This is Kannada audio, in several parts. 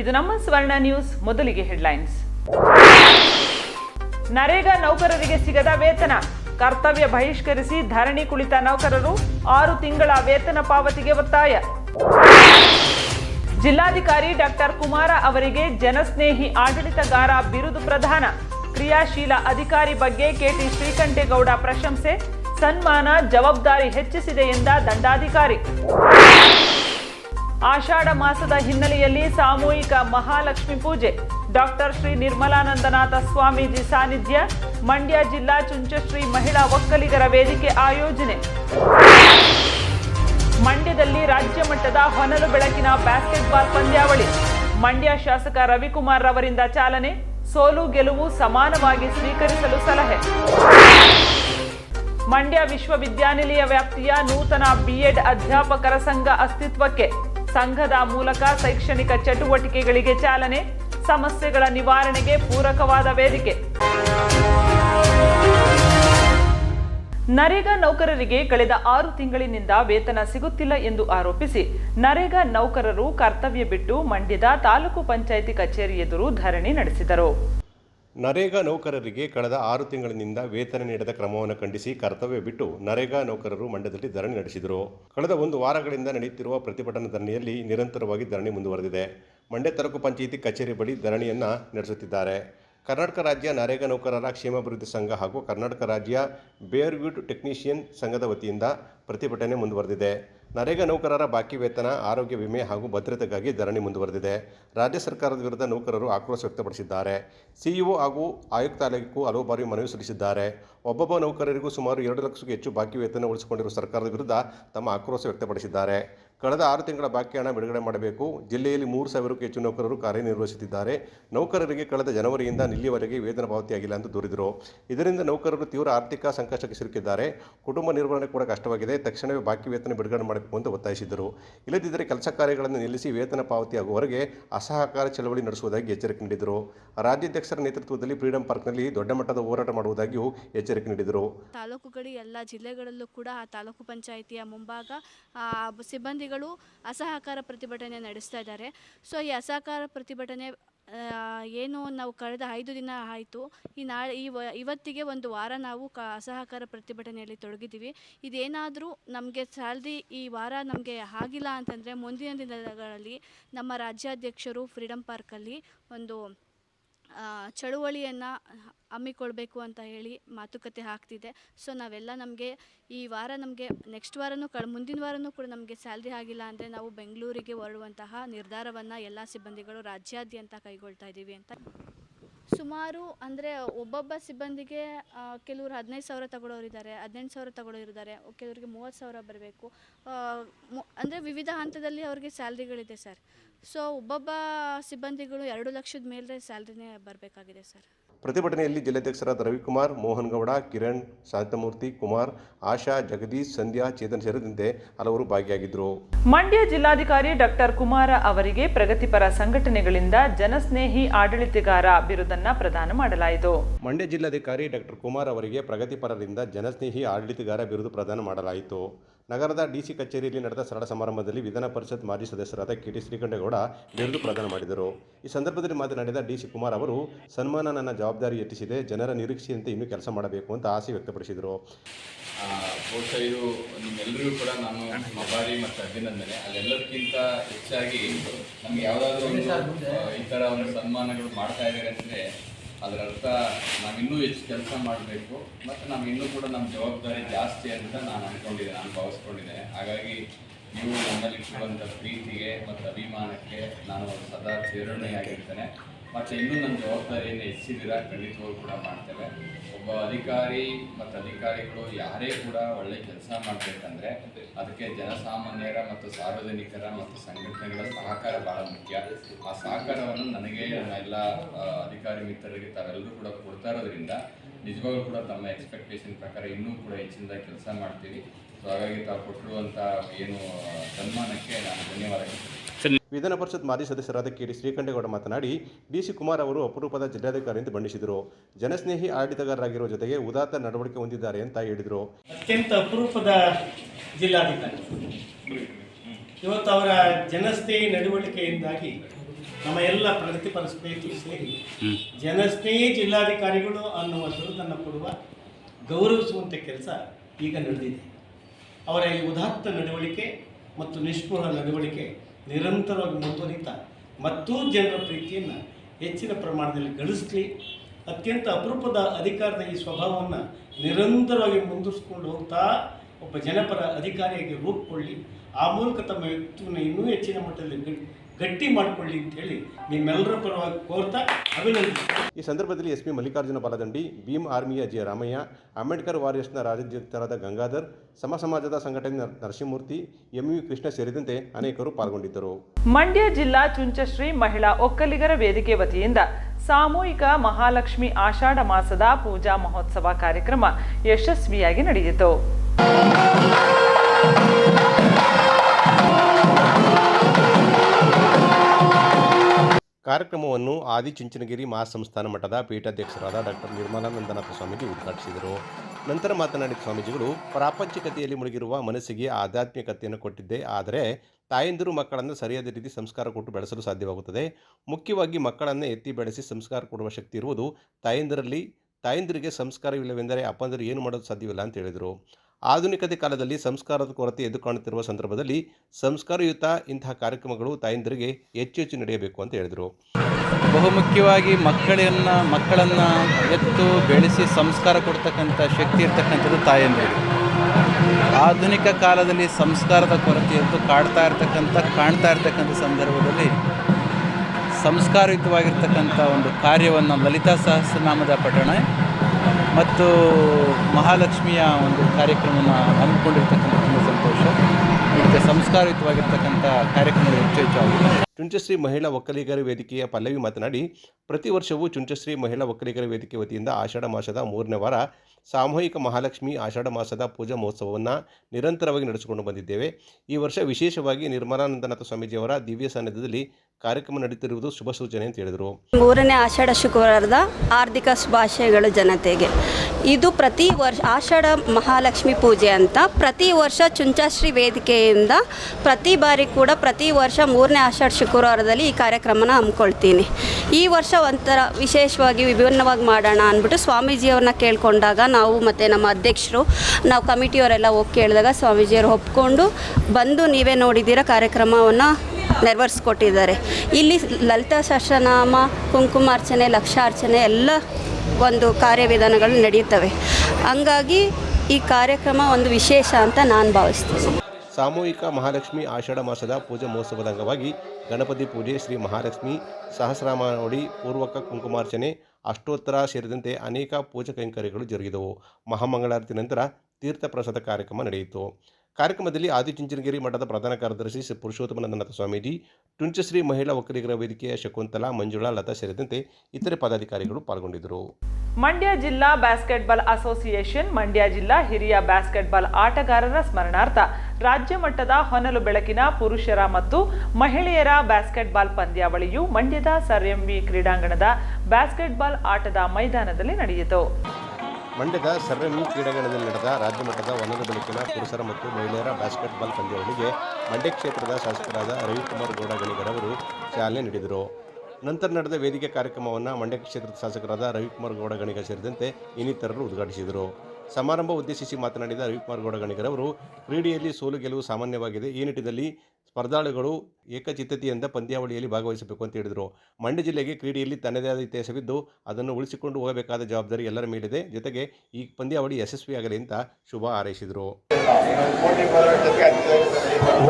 ಇದು ನಮ್ಮ ಸ್ವರ್ಣ ನ್ಯೂಸ್ ಮೊದಲಿಗೆ ಹೆಡ್ಲೈನ್ಸ್. ನರೇಗಾ ನೌಕರರಿಗೆ ಸಿಗದ ವೇತನ. ಕರ್ತವ್ಯ ಬಹಿಷ್ಕರಿಸಿ ಧರಣಿ ಕುಳಿತ ನೌಕರರು ಆರು ತಿಂಗಳ ವೇತನ ಪಾವತಿಗೆ ಒತ್ತಾಯ. ಜಿಲ್ಲಾಧಿಕಾರಿ ಡಾಕ್ಟರ್ ಕುಮಾರ ಅವರಿಗೆ ಜನಸ್ನೇಹಿ ಆಡಳಿತಗಾರ ಬಿರುದು ಪ್ರಧಾನ ಕ್ರಿಯಾಶೀಲ ಅಧಿಕಾರಿ ಬಗ್ಗೆ ಕೆಟಿ ಶ್ರೀಕಂಠೇಗೌಡ ಪ್ರಶಂಸೆ. ಸನ್ಮಾನ ಜವಾಬ್ದಾರಿ ಹೆಚ್ಚಿಸಿದೆ ಎಂದ ದಂಡಾಧಿಕಾರಿ. ಆಷಾಢ ಮಾಸದ ಹಿನ್ನೆಲೆಯಲ್ಲಿ ಸಾಮೂಹಿಕ ಮಹಾಲಕ್ಷ್ಮಿ ಪೂಜೆ. ಡಾಕ್ಟರ್ ಶ್ರೀ ನಿರ್ಮಲಾನಂದನಾಥ ಸ್ವಾಮೀಜಿ ಸಾನ್ನಿಧ್ಯ, ಮಂಡ್ಯ ಜಿಲ್ಲಾ ಚುಂಚಶ್ರೀ ಮಹಿಳಾ ಒಕ್ಕಲಿಗರ ವೇದಿಕೆ ಆಯೋಜನೆ. ಮಂಡ್ಯದಲ್ಲಿ ರಾಜ್ಯ ಮಟ್ಟದ ಹೊನಲು ಬೆಳಕಿನ ಬ್ಯಾಸ್ಕೆಟ್ಬಾಲ್ ಪಂದ್ಯಾವಳಿ. ಮಂಡ್ಯ ಶಾಸಕ ರವಿಕುಮಾರ್ ರವರಿಂದ ಚಾಲನೆ, ಸೋಲು ಗೆಲುವು ಸಮಾನವಾಗಿ ಸ್ವೀಕರಿಸಲು ಸಲಹೆ. ಮಂಡ್ಯ ವಿಶ್ವವಿದ್ಯಾನಿಲಯ ವ್ಯಾಪ್ತಿಯ ನೂತನ ಬಿಎಡ್ ಅಧ್ಯಾಪಕರ ಸಂಘ ಅಸ್ತಿತ್ವಕ್ಕೆ. ಸಂಘದ ಮೂಲಕ ಶೈಕ್ಷಣಿಕ ಚಟುವಟಿಕೆಗಳಿಗೆ ಚಾಲನೆ, ಸಮಸ್ಯೆಗಳ ನಿವಾರಣೆಗೆ ಪೂರಕವಾದ ವೇದಿಕೆ. ನರೇಗಾ ನೌಕರರಿಗೆ ಕಳೆದ ಆರು ತಿಂಗಳಿನಿಂದ ವೇತನ ಸಿಗುತ್ತಿಲ್ಲ ಎಂದು ಆರೋಪಿಸಿ, ನರೇಗಾ ನೌಕರರು ಕರ್ತವ್ಯ ಬಿಟ್ಟು ಮಂಡ್ಯದ ತಾಲೂಕು ಪಂಚಾಯಿತಿ ಕಚೇರಿ ಎದುರು ಧರಣಿ ನಡೆಸಿದರು. ನರೇಗಾ ನೌಕರರಿಗೆ ಕಳೆದ ಆರು ತಿಂಗಳಿನಿಂದ ವೇತನ ನೀಡದ ಕ್ರಮವನ್ನು ಖಂಡಿಸಿ ಕರ್ತವ್ಯ ಬಿಟ್ಟು ನರೇಗಾ ನೌಕರರು ಮಂಡ್ಯದಲ್ಲಿ ಧರಣಿ ನಡೆಸಿದರು. ಕಳೆದ ಒಂದು ವಾರಗಳಿಂದ ನಡೆಯುತ್ತಿರುವ ಪ್ರತಿಭಟನಾ ಧರಣಿಯಲ್ಲಿ ನಿರಂತರವಾಗಿ ಧರಣಿ ಮುಂದುವರೆದಿದೆ. ಮಂಡ್ಯ ತರಕು ಪಂಚಾಯಿತಿ ಕಚೇರಿ ಬಳಿ ಧರಣಿಯನ್ನು ನಡೆಸುತ್ತಿದ್ದಾರೆ. ಕರ್ನಾಟಕ ರಾಜ್ಯ ನರೇಗಾ ನೌಕರರ ಕ್ಷೇಮಾಭಿವೃದ್ಧಿ ಸಂಘ ಹಾಗೂ ಕರ್ನಾಟಕ ರಾಜ್ಯ ಬೇರ್ವ್ಯೂಡ್ ಟೆಕ್ನಿಷಿಯನ್ ಸಂಘದ ವತಿಯಿಂದ ಪ್ರತಿಭಟನೆ ಮುಂದುವರೆದಿದೆ. ನರೇಗಾ ನೌಕರರ ಬಾಕಿ ವೇತನ, ಆರೋಗ್ಯ ವಿಮೆ ಹಾಗೂ ಭದ್ರತೆಗಾಗಿ ಧರಣಿ ಮುಂದುವರೆದಿದೆ. ರಾಜ್ಯ ಸರ್ಕಾರದ ವಿರುದ್ಧ ನೌಕರರು ಆಕ್ರೋಶ ವ್ಯಕ್ತಪಡಿಸಿದ್ದಾರೆ. ಸಿಇಒ ಹಾಗೂ ಆಯುಕ್ತಾಲಯಕ್ಕೂ ಹಲವು ಬಾರಿ ಮನವಿ ಸಲ್ಲಿಸಿದ್ದಾರೆ. ಒಬ್ಬೊಬ್ಬ ನೌಕರರಿಗೂ ಸುಮಾರು ಎರಡು ಲಕ್ಷಕ್ಕೂ ಹೆಚ್ಚು ಬಾಕಿ ವೇತನ ಉಳಿಸಿಕೊಂಡಿರುವ ಸರ್ಕಾರದ ವಿರುದ್ಧ ತಮ್ಮ ಆಕ್ರೋಶ ವ್ಯಕ್ತಪಡಿಸಿದ್ದಾರೆ. ಕಳೆದ ಆರು ತಿಂಗಳ ಬಾಕಿ ಹಣ ಬಿಡುಗಡೆ ಮಾಡಬೇಕು. ಜಿಲ್ಲೆಯಲ್ಲಿ ಮೂರು ಸಾವಿರಕ್ಕೂ ಹೆಚ್ಚು ನೌಕರರು ಕಾರ್ಯನಿರ್ವಹಿಸುತ್ತಿದ್ದಾರೆ. ನೌಕರರಿಗೆ ಕಳೆದ ಜನವರಿಯಿಂದ ನಿಲ್ಲಿಯವರೆಗೆ ವೇತನ ಪಾವತಿಯಾಗಿಲ್ಲ ಎಂದು ದೂರಿದರು. ಇದರಿಂದ ನೌಕರರು ತೀವ್ರ ಆರ್ಥಿಕ ಸಂಕಷ್ಟಕ್ಕೆ ಸಿಲುಕಿದ್ದಾರೆ. ಕುಟುಂಬ ನಿರ್ವಹಣೆ ಕೂಡ ಕಷ್ಟವಾಗಿದೆ. ತಕ್ಷಣವೇ ಬಾಕಿ ವೇತನ ಬಿಡುಗಡೆ ಮಾಡಬೇಕು ಎಂದು ಒತ್ತಾಯಿಸಿದರು. ಇಲ್ಲದಿದ್ದರೆ ಕೆಲಸ ಕಾರ್ಯಗಳನ್ನು ನಿಲ್ಲಿಸಿ ವೇತನ ಪಾವತಿಯಾಗುವವರೆಗೆ ಅಸಹಕಾರ ಚಳವಳಿ ನಡೆಸುವುದಾಗಿ ಎಚ್ಚರಿಕೆ ನೀಡಿದರು. ರಾಜ್ಯಾಧ್ಯಕ್ಷರ ನೇತೃತ್ವದಲ್ಲಿ ಫ್ರೀಡಂ ಪಾರ್ಕ್ನಲ್ಲಿ ದೊಡ್ಡ ಮಟ್ಟದ ಹೋರಾಟ ಮಾಡುವುದಾಗಿಯೂ ಎಚ್ಚರಿಕೆ ನೀಡಿದರು. ತಾಲೂಕುಗಳು ಎಲ್ಲ ಜಿಲ್ಲೆಗಳಲ್ಲೂ ಕೂಡ ತಾಲೂಕು ಪಂಚಾಯಿತಿಯ ಮುಂಭಾಗ ಆ, ಬ- ಅಸಹಕಾರ ಪ್ರತಿಭಟನೆ ನಡೆಸ್ತಾ ಇದ್ದಾರೆ. ಸೊ ಈ ಅಸಹಕಾರ ಪ್ರತಿಭಟನೆ ಏನು ನಾವು ಕಳೆದ ಐದು ದಿನ ಆಯಿತು. ಈ ನಾಳೆ, ಈ ಇವತ್ತಿಗೆ ಒಂದು ವಾರ ನಾವು ಕ, ಅಸಹಕಾರ ಪ್ರತಿಭಟನೆಯಲ್ಲಿ ತೊಡಗಿದ್ದೀವಿ. ಇದೇನಾದರೂ ನಮಗೆ ಸಾಲದಿ ಈ ವಾರ ನಮಗೆ ಆಗಿಲ್ಲ ಅಂತಂದರೆ ಮುಂದಿನ ದಿನಗಳಲ್ಲಿ ನಮ್ಮ ರಾಜ್ಯಾಧ್ಯಕ್ಷರು ಫ್ರೀಡಂ ಪಾರ್ಕಲ್ಲಿ ಒಂದು ಚಳುವಳಿಯನ್ನು ಹಮ್ಮಿಕೊಳ್ಬೇಕು ಅಂತ ಹೇಳಿ ಮಾತುಕತೆ ಆಗ್ತಿದೆ. ಸೊ ನಾವೆಲ್ಲ ನಮಗೆ ಈ ವಾರ ನಮಗೆ ನೆಕ್ಸ್ಟ್ ವಾರನೂ ಕಳ್, ಮುಂದಿನ ವಾರನೂ ಕೂಡ ನಮಗೆ ಸ್ಯಾಲ್ರಿ ಆಗಿಲ್ಲ ಅಂದರೆ ನಾವು ಬೆಂಗಳೂರಿಗೆ ಹೊರಡುವಂತಹ ನಿರ್ಧಾರವನ್ನು ಎಲ್ಲ ಸಿಬ್ಬಂದಿಗಳು ರಾಜ್ಯಾದ್ಯಂತ ಕೈಗೊಳ್ತಾ ಇದ್ದೀವಿ ಅಂತ. ಸುಮಾರು ಅಂದರೆ ಒಬ್ಬೊಬ್ಬ ಸಿಬ್ಬಂದಿಗೆ ಕೆಲವರು ಹದಿನೈದು ಸಾವಿರ ತಗೊಳ್ಳೋರಿದ್ದಾರೆ ಹದಿನೆಂಟು ಸಾವಿರ ತಗೊಳ್ಳೋರಿದ್ದಾರೆ ಕೆಲವರಿಗೆ ಮೂವತ್ತು ಸಾವಿರ ಬರಬೇಕು. ಅಂದರೆ ವಿವಿಧ ಹಂತದಲ್ಲಿ ಅವ್ರಿಗೆ ಸ್ಯಾಲ್ರಿಗಳಿದೆ ಸರ್. ಸೊ ಒಬ್ಬೊಬ್ಬ ಸಿಬ್ಬಂದಿಗಳು ಎರಡು ಲಕ್ಷದ ಮೇಲೆ ಸ್ಯಾಲ್ರಿನೇ ಬರಬೇಕಾಗಿದೆ ಸರ್. ಪ್ರತಿಭಟನೆಯಲ್ಲಿ ಜಿಲ್ಲಾಧ್ಯಕ್ಷರಾದ ರವಿಕುಮಾರ್ ಮೋಹನ್ ಗೌಡ ಕಿರಣ್ ಶಾಂತಮೂರ್ತಿ ಕುಮಾರ್ ಆಶಾ ಜಗದೀಶ್ ಸಂಧ್ಯಾ ಚೇತನ್ ಸೇರಿದಂತೆ ಹಲವರು ಭಾಗಿಯಾಗಿದ್ದರು ಮಂಡ್ಯ ಜಿಲ್ಲಾಧಿಕಾರಿ ಡಾಕ್ಟರ್ ಕುಮಾರ ಅವರಿಗೆ ಪ್ರಗತಿಪರ ಸಂಘಟನೆಗಳಿಂದ ಜನಸ್ನೇಹಿ ಆಡಳಿತಗಾರ ಬಿರುದನ್ನ ಪ್ರದಾನ ಮಾಡಲಾಯಿತು. ಮಂಡ್ಯ ಜಿಲ್ಲಾಧಿಕಾರಿ ಡಾಕ್ಟರ್ ಕುಮಾರ್ ಅವರಿಗೆ ಪ್ರಗತಿಪರರಿಂದ ಜನಸ್ನೇಹಿ ಆಡಳಿತಗಾರ ಬಿರುದು ಪ್ರದಾನ ಮಾಡಲಾಯಿತು. ನಗರದ ಡಿಸಿ ಕಚೇರಿಯಲ್ಲಿ ನಡೆದ ಸರಳ ಸಮಾರಂಭದಲ್ಲಿ ವಿಧಾನ ಪರಿಷತ್ ಮಾಜಿ ಸದಸ್ಯರಾದ ಕೆ ಟಿ ಶ್ರೀಕಂಠೇಗೌಡ ಬಿರುದು ಪ್ರದಾನ ಮಾಡಿದರು. ಈ ಸಂದರ್ಭದಲ್ಲಿ ಮಾತನಾಡಿದ ಡಿಸಿ ಕುಮಾರ್ ಅವರು, ಸನ್ಮಾನ ನನ್ನ ಜವಾಬ್ದಾರಿ ಹೆಚ್ಚಿಸಿದೆ ಜನರ ನಿರೀಕ್ಷೆಯಂತೆ ಇನ್ನೂ ಕೆಲಸ ಮಾಡಬೇಕು ಅಂತ ಆಸೆ ವ್ಯಕ್ತಪಡಿಸಿದರು. ಇದು ನಿಮ್ಮೆಲ್ಲರಿಗೂ ಕೂಡ ನಾನು ಮಬಾರಿ ಮತ್ತು ಅಭಿನಂದನೆ. ಅಲ್ಲೆಲ್ಲದಕ್ಕಿಂತ ಹೆಚ್ಚಾಗಿ ನಮ್ಗೆ ಯಾವುದಾದ್ರೂ ಈ ಥರ ಒಂದು ಸನ್ಮಾನಗಳು ಮಾಡ್ತಾ ಇದ್ದಾರೆ ಅಂದರೆ ಅದರ ಅರ್ಥ ನಾವಿನ್ನೂ ಹೆಚ್ಚು ಕೆಲಸ ಮಾಡಬೇಕು ಮತ್ತು ನಾವು ಇನ್ನೂ ಕೂಡ ನಮ್ಮ ಜವಾಬ್ದಾರಿ ಜಾಸ್ತಿ ಅಂತ ನಾನು ಅಂದ್ಕೊಂಡಿದ್ದೆ ನಾನು ಭಾವಿಸ್ಕೊಂಡಿದ್ದೇನೆ ಹಾಗಾಗಿ ನೀವು ನನ್ನಲ್ಲಿ ಇಟ್ಟಿರುವಂಥ ಪ್ರೀತಿಗೆ ಮತ್ತು ಅಭಿಮಾನಕ್ಕೆ ನಾನು ಸದಾ ಚಿರಋಣಿಯಾಗಿರ್ತೇನೆ ಮತ್ತು ಇನ್ನೂ ನನ್ನ ಜವಾಬ್ದಾರಿಯನ್ನು ಹೆಚ್ಚಿದ್ದೀರಾ ಖಂಡಿತವಾಗೂ ಕೂಡ ಮಾಡ್ತೇವೆ. ಒಬ್ಬ ಅಧಿಕಾರಿ ಮತ್ತು ಅಧಿಕಾರಿಗಳು ಯಾರೇ ಕೂಡ ಒಳ್ಳೆ ಕೆಲಸ ಮಾಡಬೇಕಂದ್ರೆ ಅದಕ್ಕೆ ಜನಸಾಮಾನ್ಯರ ಮತ್ತು ಸಾರ್ವಜನಿಕರ ಮತ್ತು ಸಂಘಟನೆಗಳ ಸಹಕಾರ ಬಹಳ ಮುಖ್ಯ. ಆ ಸಹಕಾರವನ್ನು ನನಗೆ ನನ್ನ ಎಲ್ಲ ಅಧಿಕಾರಿ ಮಿತ್ರರಿಗೆ ತಾವೆಲ್ಲರೂ ಕೂಡ ಕೊಡ್ತಾ ಇರೋದ್ರಿಂದ ನಿಜವಾಗ್ಲೂ ಕೂಡ ತಮ್ಮ ಎಕ್ಸ್ಪೆಕ್ಟೇಷನ್ ಪ್ರಕಾರ ಇನ್ನೂ ಕೂಡ ಹೆಚ್ಚಿನದ ಕೆಲಸ ಮಾಡ್ತೀವಿ. ಸೊ ಹಾಗಾಗಿ ತಾವು ಕೊಟ್ಟಿರುವಂಥ ಏನು ಸನ್ಮಾನಕ್ಕೆ ನಾನು ಧನ್ಯವಾದಗಳು. ವಿಧಾನ ಪರಿಷತ್ ಮಾಜಿ ಸದಸ್ಯರಾದ ಕೆ ಡಿ ಶ್ರೀಕಂಠೇಗೌಡ ಮಾತನಾಡಿ ಡಿಸಿ ಕುಮಾರ್ ಅವರು ಅಪರೂಪದ ಜಿಲ್ಲಾಧಿಕಾರಿ ಎಂದು ಬಣ್ಣಿಸಿದರು. ಜನಸ್ನೇಹಿ ಆಡಳಿತಗಾರರಾಗಿರುವ ಜೊತೆಗೆ ಉದಾತ್ತ ನಡವಳಿಕೆ ಹೊಂದಿದ್ದಾರೆ ಅಂತ ಹೇಳಿದರು. ಅತ್ಯಂತ ಅಪರೂಪದ ಜಿಲ್ಲಾಧಿಕಾರಿ. ಇವತ್ತು ಅವರ ಜನಸ್ನೇಹಿ ನಡವಳಿಕೆಯಿಂದಾಗಿ ನಮ್ಮ ಎಲ್ಲ ಪ್ರಗತಿಪರ ಸ್ನೇಹಿತರು ಸೇರಿ ಜನಸ್ನೇಹಿ ಜಿಲ್ಲಾಧಿಕಾರಿಗಳು ಅನ್ನುವ ಬಿರುದನ್ನು ಕೊಡುವ ಗೌರವಿಸುವಂಥ ಕೆಲಸ ಈಗ ನಡೆದಿದೆ. ಅವರ ಈ ಉದಾತ್ತ ನಡವಳಿಕೆ ಮತ್ತು ನಿಷ್ಪೂರ್ಣ ನಡವಳಿಕೆ ನಿರಂತರವಾಗಿ ಮುಂದುವರಿತಾ ಮತ್ತೂ ಜನರ ಪ್ರೀತಿಯನ್ನು ಹೆಚ್ಚಿನ ಪ್ರಮಾಣದಲ್ಲಿ ಗಳಿಸಲಿ. ಅತ್ಯಂತ ಅಪರೂಪದ ಅಧಿಕಾರದ ಈ ಸ್ವಭಾವವನ್ನು ನಿರಂತರವಾಗಿ ಮುಂದುವರಿಸ್ಕೊಂಡು ಹೋಗ್ತಾ ಒಬ್ಬ ಜನಪರ ಅಧಿಕಾರಿಯಾಗಿ ರೂಪುಕೊಳ್ಳಿ ಆ ಮೂಲಕ ತಮ್ಮ ವ್ಯಕ್ತಿತ್ವವನ್ನು ಇನ್ನೂ ಹೆಚ್ಚಿನ ಮಟ್ಟದಲ್ಲಿ ಗಟ್ಟಿ ಮಾಡಿಕೊಳ್ಳಿ ಅಂತ ಹೇಳಿ ನಿಮ್ಮೆಲ್ಲರ ಪರವಾಗಿ ಕೋರ್ತಾ ಅಭಿನಂದಿಸ್ತೀನಿ. ಈ ಸಂದರ್ಭದಲ್ಲಿ ಎಸ್ ಪಿ ಮಲ್ಲಿಕಾರ್ಜುನ ಬಾಲದಂಡಿ ಭೀಮ್ ಆರ್ಮಿಯ ಜಿ ರಾಮಯ್ಯ ಅಂಬೇಡ್ಕರ್ ವಾರಿಯರ್ಸ್ನ ರಾಜ್ಯಾಧ್ಯಕ್ಷರಾದ ಗಂಗಾಧರ್ ಸಮ ಸಮಾಜದ ಸಂಘಟನೆ ನರ- ನರಸಿಂಹಮೂರ್ತಿ ಎಂ ಯು ಕೃಷ್ಣ ಸೇರಿದಂತೆ ಅನೇಕರು ಪಾಲ್ಗೊಂಡಿದ್ದರು. ಮಂಡ್ಯ ಜಿಲ್ಲಾ ಚುಂಚಶ್ರೀ ಮಹಿಳಾ ಒಕ್ಕಲಿಗರ ವೇದಿಕೆ ವತಿಯಿಂದ ಸಾಮೂಹಿಕ ಮಹಾಲಕ್ಷ್ಮಿ ಆಷಾಢ ಮಾಸದ ಪೂಜಾ ಮಹೋತ್ಸವ ಕಾರ್ಯಕ್ರಮ ಯಶಸ್ವಿಯಾಗಿ ನಡೆಯಿತು. ಕಾರ್ಯಕ್ರಮವನ್ನು ಆದಿಚುಂಚನಗಿರಿ ಮಹಾಸಂಸ್ಥಾನ ಮಠದ ಪೀಠಾಧ್ಯಕ್ಷರಾದ ಡಾಕ್ಟರ್ ನಿರ್ಮಲಾನಂದನಾಥ ಸ್ವಾಮೀಜಿ ಉದ್ಘಾಟಿಸಿದರು. ನಂತರ ಮಾತನಾಡಿದ ಸ್ವಾಮೀಜಿಗಳು, ಪ್ರಾಪಂಚಿಕತೆಯಲ್ಲಿ ಮುಳುಗಿರುವ ಮನಸ್ಸಿಗೆ ಆಧ್ಯಾತ್ಮಿಕತೆಯನ್ನು ಕೊಟ್ಟಿದ್ದೆ. ಆದರೆ ತಾಯಂದಿರು ಮಕ್ಕಳನ್ನು ಸರಿಯಾದ ರೀತಿ ಸಂಸ್ಕಾರ ಕೊಟ್ಟು ಬೆಳೆಸಲು ಸಾಧ್ಯವಾಗುತ್ತದೆ. ಮುಖ್ಯವಾಗಿ ಮಕ್ಕಳನ್ನು ಎತ್ತಿ ಬೆಳೆಸಿ ಸಂಸ್ಕಾರ ಕೊಡುವ ಶಕ್ತಿ ಇರುವುದು ತಾಯಂದಿರಲ್ಲಿ, ತಾಯಂದಿರಿಗೆ ಸಂಸ್ಕಾರವಿಲ್ಲವೆಂದರೆ ಅಪ್ಪಂದಿರು ಏನು ಮಾಡಲು ಸಾಧ್ಯವಿಲ್ಲ ಅಂತ ಹೇಳಿದರು. ಆಧುನಿಕತೆ ಕಾಲದಲ್ಲಿ ಸಂಸ್ಕಾರದ ಕೊರತೆ ಎದ್ದು ಕಾಣುತ್ತಿರುವ ಸಂದರ್ಭದಲ್ಲಿ ಸಂಸ್ಕಾರಯುತ ಇಂತಹ ಕಾರ್ಯಕ್ರಮಗಳು ತಾಯಂದಿರಿಗೆ ಹೆಚ್ಚು ಹೆಚ್ಚು ನಡೆಯಬೇಕು ಅಂತ ಹೇಳಿದರು. ಬಹುಮುಖ್ಯವಾಗಿ ಮಕ್ಕಳನ್ನು ಮಕ್ಕಳನ್ನು ಎತ್ತು ಬೆಳೆಸಿ ಸಂಸ್ಕಾರ ಕೊಡ್ತಕ್ಕಂಥ ಶಕ್ತಿ ಇರ್ತಕ್ಕಂಥದ್ದು ತಾಯಂದಿರು. ಆಧುನಿಕ ಕಾಲದಲ್ಲಿ ಸಂಸ್ಕಾರದ ಕೊರತೆ ಎದ್ದು ಕಾಡ್ತಾ ಇರ್ತಕ್ಕಂಥ, ಕಾಣ್ತಾ ಇರ್ತಕ್ಕಂಥ ಸಂದರ್ಭದಲ್ಲಿ ಸಂಸ್ಕಾರಯುತವಾಗಿರ್ತಕ್ಕಂಥ ಒಂದು ಕಾರ್ಯವನ್ನು ಲಲಿತಾ ಸಹಸ್ರನಾಮದ ಪಠಣ. ಮತ್ತು ಮಹಾಲಕ್ಷ್ಮಿಯ ಒಂದು ಕಾರ್ಯಕ್ರಮವನ್ನು ಹಮ್ಮಿಕೊಂಡಿರ್ತಕ್ಕಂಥ ತುಂಬ ಸಂತೋಷ. ಮತ್ತು ಸಂಸ್ಕಾರಯುತವಾಗಿರ್ತಕ್ಕಂಥ ಕಾರ್ಯಕ್ರಮಗಳು ಹೆಚ್ಚು ಹೆಚ್ಚು ಆಗಿದೆ. ಚುಂಚಶ್ರೀ ಮಹಿಳಾ ಒಕ್ಕಲಿಗರ ವೇದಿಕೆಯ ಪಲ್ಲವಿ ಮಾತನಾಡಿ, ಪ್ರತಿ ವರ್ಷವೂ ಚುಂಚಶ್ರೀ ಮಹಿಳಾ ಒಕ್ಕಲಿಗರ ವೇದಿಕೆ ವತಿಯಿಂದ ಆಷಾಢ ಮಾಸದ ಮೂರನೇ ವಾರ ಸಾಮೂಹಿಕ ಮಹಾಲಕ್ಷ್ಮಿ ಆಷಾಢ ಮಾಸದ ಪೂಜಾ ಮಹೋತ್ಸವವನ್ನು ನಿರಂತರವಾಗಿ ನಡೆಸಿಕೊಂಡು ಬಂದಿದ್ದೇವೆ. ಈ ವರ್ಷ ವಿಶೇಷವಾಗಿ ನಿರ್ಮಲಾನಂದನಾಥ ಸ್ವಾಮೀಜಿಯವರ ದಿವ್ಯ ಸಾನ್ನಿಧ್ಯದಲ್ಲಿ ಕಾರ್ಯಕ್ರಮ ನಡೀತಿರುವುದು ಶುಭ ಸೂಚನೆ ಅಂತ ಹೇಳಿದರು. ಮೂರನೇ ಆಷಾಢ ಶುಕ್ರವಾರದ ಆರ್ಥಿಕ ಶುಭಾಶಯಗಳು ಜನತೆಗೆ. ಇದು ಪ್ರತಿ ವರ್ಷ ಆಷಾಢ ಮಹಾಲಕ್ಷ್ಮಿ ಪೂಜೆ ಅಂತ ಪ್ರತಿ ವರ್ಷ ಚುಂಚಾಶ್ರೀ ವೇದಿಕೆಯಿಂದ ಪ್ರತಿ ಬಾರಿ ಕೂಡ ಪ್ರತಿ ವರ್ಷ ಮೂರನೇ ಆಷಾಢ ಶುಕ್ರವಾರದಲ್ಲಿ ಈ ಕಾರ್ಯಕ್ರಮನ ಹಮ್ಮಿಕೊಳ್ತೀನಿ. ಈ ವರ್ಷ ಒಂಥರ ವಿಶೇಷವಾಗಿ ವಿಭಿನ್ನವಾಗಿ ಮಾಡೋಣ ಅಂದ್ಬಿಟ್ಟು ಸ್ವಾಮೀಜಿಯವ್ರನ್ನ ಕೇಳಿಕೊಂಡಾಗ ನಾವು ಮತ್ತು ನಮ್ಮ ಅಧ್ಯಕ್ಷರು, ನಾವು ಕಮಿಟಿಯವರೆಲ್ಲ ಹೋಗಿ ಕೇಳಿದಾಗ ಸ್ವಾಮೀಜಿಯವರು ಒಪ್ಕೊಂಡು ಬಂದು ನೀವೇ ನೋಡಿದ್ದೀರಾ ಕಾರ್ಯಕ್ರಮವನ್ನು ನೆರವೇರಿಸ್ಕೊಟ್ಟಿದ್ದಾರೆ. ಇಲ್ಲಿ ಲಲಿತಾ ಸಹಸ್ರನಾಮ ಕುಂಕುಮಾರ್ಚನೆ ಲಕ್ಷಾರ್ಚನೆ ಎಲ್ಲ ಒಂದು ಕಾರ್ಯವಿಧಾನಗಳು ನಡೆಯುತ್ತವೆ. ಹಂಗಾಗಿ ಈ ಕಾರ್ಯಕ್ರಮ ಒಂದು ವಿಶೇಷ ಅಂತ ನಾನು ಭಾವಿಸ್ತೀನಿ. ಸಾಮೂಹಿಕ ಮಹಾಲಕ್ಷ್ಮಿ ಆಷಾಢ ಮಾಸದ ಪೂಜಾ ಮಹೋತ್ಸವದ ಅಂಗವಾಗಿ ಗಣಪತಿ ಪೂಜೆ ಶ್ರೀ ಮಹಾಲಕ್ಷ್ಮಿ ಸಹಸ್ರನಾಮಾವಳಿ, ಪೂರ್ವಕ ಕುಂಕುಮಾರ್ಚನೆ ಅಷ್ಟೋತ್ತರ ಸೇರಿದಂತೆ ಅನೇಕ ಪೂಜಾ ಕೈಂಕರ್ಯಗಳು ಜರುಗಿದವು. ಮಹಾಮಂಗಳಾರತಿ ನಂತರ ತೀರ್ಥ ಪ್ರಸಾದ ಕಾರ್ಯಕ್ರಮ ನಡೆಯಿತು. ಕಾರ್ಯಕ್ರಮದಲ್ಲಿ ಆದಿಚುಂಚನಗಿರಿ ಮಠದ ಪ್ರಧಾನ ಕಾರ್ಯದರ್ಶಿ ಶ್ರೀ ಪುರುಷೋತ್ತಮನಂದನಾಥ ಸ್ವಾಮೀಜಿ ಟುಂಚಶ್ರೀ ಮಹಿಳಾ ಒಕ್ಕಲಿಗರ ವೇದಿಕೆಯ ಶಕುಂತಲಾ, ಮಂಜುಳಾ, ಲತಾ ಸೇರಿದಂತೆ ಇತರೆ ಪದಾಧಿಕಾರಿಗಳು ಪಾಲ್ಗೊಂಡಿದ್ದರು. ಮಂಡ್ಯ ಜಿಲ್ಲಾ ಬ್ಯಾಸ್ಕೆಟ್ಬಾಲ್ ಅಸೋಸಿಯೇಷನ್, ಮಂಡ್ಯ ಜಿಲ್ಲಾ ಹಿರಿಯ ಬ್ಯಾಸ್ಕೆಟ್ಬಾಲ್ ಆಟಗಾರರ ಸ್ಮರಣಾರ್ಥ ರಾಜ್ಯ ಮಟ್ಟದ ಹೊನಲು ಬೆಳಕಿನ ಪುರುಷರ ಮತ್ತು ಮಹಿಳೆಯರ ಬ್ಯಾಸ್ಕೆಟ್ಬಾಲ್ ಪಂದ್ಯಾವಳಿಯು ಮಂಡ್ಯದ ಸರ್ ಎಂವಿ ಕ್ರೀಡಾಂಗಣದ ಬ್ಯಾಸ್ಕೆಟ್ಬಾಲ್ ಆಟದ ಮೈದಾನದಲ್ಲಿ ನಡೆಯಿತು. ಮಂಡ್ಯದ ಸರ್ರಮಿ ಕ್ರೀಡಾಂಗಣದಲ್ಲಿ ನಡೆದ ರಾಜ್ಯ ಮಟ್ಟದ ವನದ ಬೆಳಕಿನ ಪುರುಷರ ಮತ್ತು ಮಹಿಳೆಯರ ಬ್ಯಾಸ್ಕೆಟ್ಬಾಲ್ ಪಂದ್ಯಾವಳಿಗೆ ಮಂಡ್ಯ ಕ್ಷೇತ್ರದ ಶಾಸಕರಾದ ರವಿಕುಮಾರ್ ಗೌಡ ಗಣಿಗರ್ ಅವರು ಚಾಲನೆ ನೀಡಿದರು. ನಂತರ ನಡೆದ ವೇದಿಕೆ ಕಾರ್ಯಕ್ರಮವನ್ನು ಮಂಡ್ಯ ಕ್ಷೇತ್ರದ ಶಾಸಕರಾದ ರವಿಕುಮಾರ್ ಗೌಡ ಗಣಿಗ ಸೇರಿದಂತೆ ಇನ್ನಿತರರು ಉದ್ಘಾಟಿಸಿದರು. ಸಮಾರಂಭ ಉದ್ದೇಶಿಸಿ ಮಾತನಾಡಿದ ರವಿಕುಮಾರ್ ಗೌಡ ಗಣಿಗರವರು, ಕ್ರೀಡೆಯಲ್ಲಿ ಸೋಲು ಗೆಲುವು ಸಾಮಾನ್ಯವಾಗಿದೆ. ಈ ನಿಟ್ಟಿನಲ್ಲಿ ಸ್ಪರ್ಧಾಳುಗಳು ಏಕಚಿತ್ತತೆಯಿಂದ ಪಂದ್ಯಾವಳಿಯಲ್ಲಿ ಭಾಗವಹಿಸಬೇಕು ಅಂತ ಹೇಳಿದರು. ಮಂಡ್ಯ ಜಿಲ್ಲೆಗೆ ಕ್ರೀಡೆಯಲ್ಲಿ ತನ್ನದೇ ಆದ ಇತಿಹಾಸವಿದ್ದು, ಅದನ್ನು ಉಳಿಸಿಕೊಂಡು ಹೋಗಬೇಕಾದ ಜವಾಬ್ದಾರಿ ಎಲ್ಲರ ಮೇಲಿದೆ. ಜೊತೆಗೆ ಈ ಪಂದ್ಯಾವಳಿ ಯಶಸ್ವಿಯಾಗಲಿ ಅಂತ ಶುಭ ಹಾರೈಸಿದರು.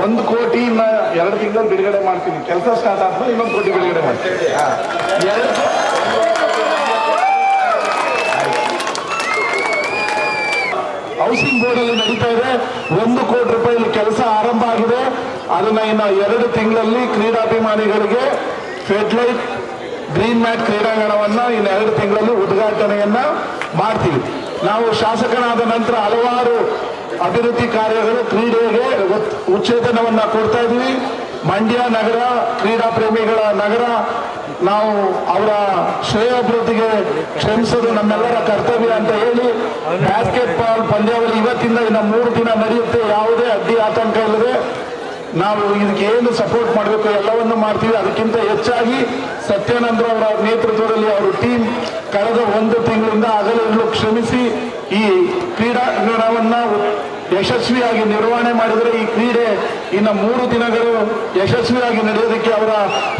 ಒಂದು ಕೋಟಿ ಎರಡು ತಿಂಗಳು ಬಿಡುಗಡೆ ಮಾಡ್ತೀನಿ. ಕೆಲಸ ಸ್ಟಾರ್ಟ್ ಆದ್ಮೇಲೆ ಇನ್ನೊಂದು ಕೋಟಿ ಬಿಡುಗಡೆ ಮಾಡ್ತೀನಿ. ಹೌಸಿಂಗ್ ಬೋರ್ಡ್ ಅಲ್ಲಿ ನಡೀತಾ ಇದೆ. ಒಂದು ಕೋಟಿ ರೂಪಾಯಿ ಕೆಲಸ ಆರಂಭ ಆಗಿದೆ. ಅದನ್ನ ಇನ್ನು ಎರಡು ತಿಂಗಳಲ್ಲಿ ಕ್ರೀಡಾಭಿಮಾನಿಗಳಿಗೆ ಫೆಡ್ಲೈಟ್ ಗ್ರೀನ್ ಮ್ಯಾಟ್ ಕ್ರೀಡಾಂಗಣವನ್ನ ಇನ್ನು ಎರಡು ತಿಂಗಳಲ್ಲಿ ಉದ್ಘಾಟನೆಯನ್ನ ಮಾಡ್ತೀವಿ. ನಾವು ಶಾಸಕನಾದ ನಂತರ ಹಲವಾರು ಅಭಿವೃದ್ಧಿ ಕಾರ್ಯಗಳು ಕ್ರೀಡೆಗೆ ಉಚ್ಚೇತನವನ್ನು ಕೊಡ್ತಾ ಇದ್ವಿ ಮಂಡ್ಯ ನಗರ ಕ್ರೀಡಾ ಪ್ರೇಮಿಗಳ ನಗರ, ನಾವು ಅವರ ಶ್ರೇಯಾಭಿವೃದ್ಧಿಗೆ ಶ್ರಮಿಸೋದು ನಮ್ಮೆಲ್ಲರ ಕರ್ತವ್ಯ ಅಂತ ಹೇಳಿ ಬ್ಯಾಸ್ಕೆಟ್ ಬಾಲ್ ಪಂದ್ಯಾವಳಿ ಇವತ್ತಿಂದ ಇನ್ನು ಮೂರು ದಿನ ನಡೆಯುತ್ತೆ. ಯಾವುದೇ ಅಡ್ಡಿ ಆತಂಕ ಇಲ್ಲದೆ ನಾವು ಇದಕ್ಕೆ ಏನು ಸಪೋರ್ಟ್ ಮಾಡಬೇಕು ಎಲ್ಲವನ್ನು ಮಾಡ್ತೀವಿ. ಅದಕ್ಕಿಂತ ಹೆಚ್ಚಾಗಿ ಸತ್ಯಾನಂದ್ರ ಅವರ ನೇತೃತ್ವದಲ್ಲಿ ಅವರ ಟೀಮ್ ಕಳೆದ ಒಂದು ತಿಂಗಳಿಂದ ಅದರಲ್ಲೂ ಶ್ರಮಿಸಿ ಈ ಕ್ರೀಡಾಂಗಣವನ್ನ ಯಶಸ್ವಿಯಾಗಿ ನಿರ್ವಹಣೆ ಮಾಡಿದರೆ ಈ ಕ್ರೀಡೆ ಇನ್ನು ಮೂರು ದಿನಗಳು ಯಶಸ್ವಿಯಾಗಿ ನಡೆಯೋದಕ್ಕೆ ಅವರ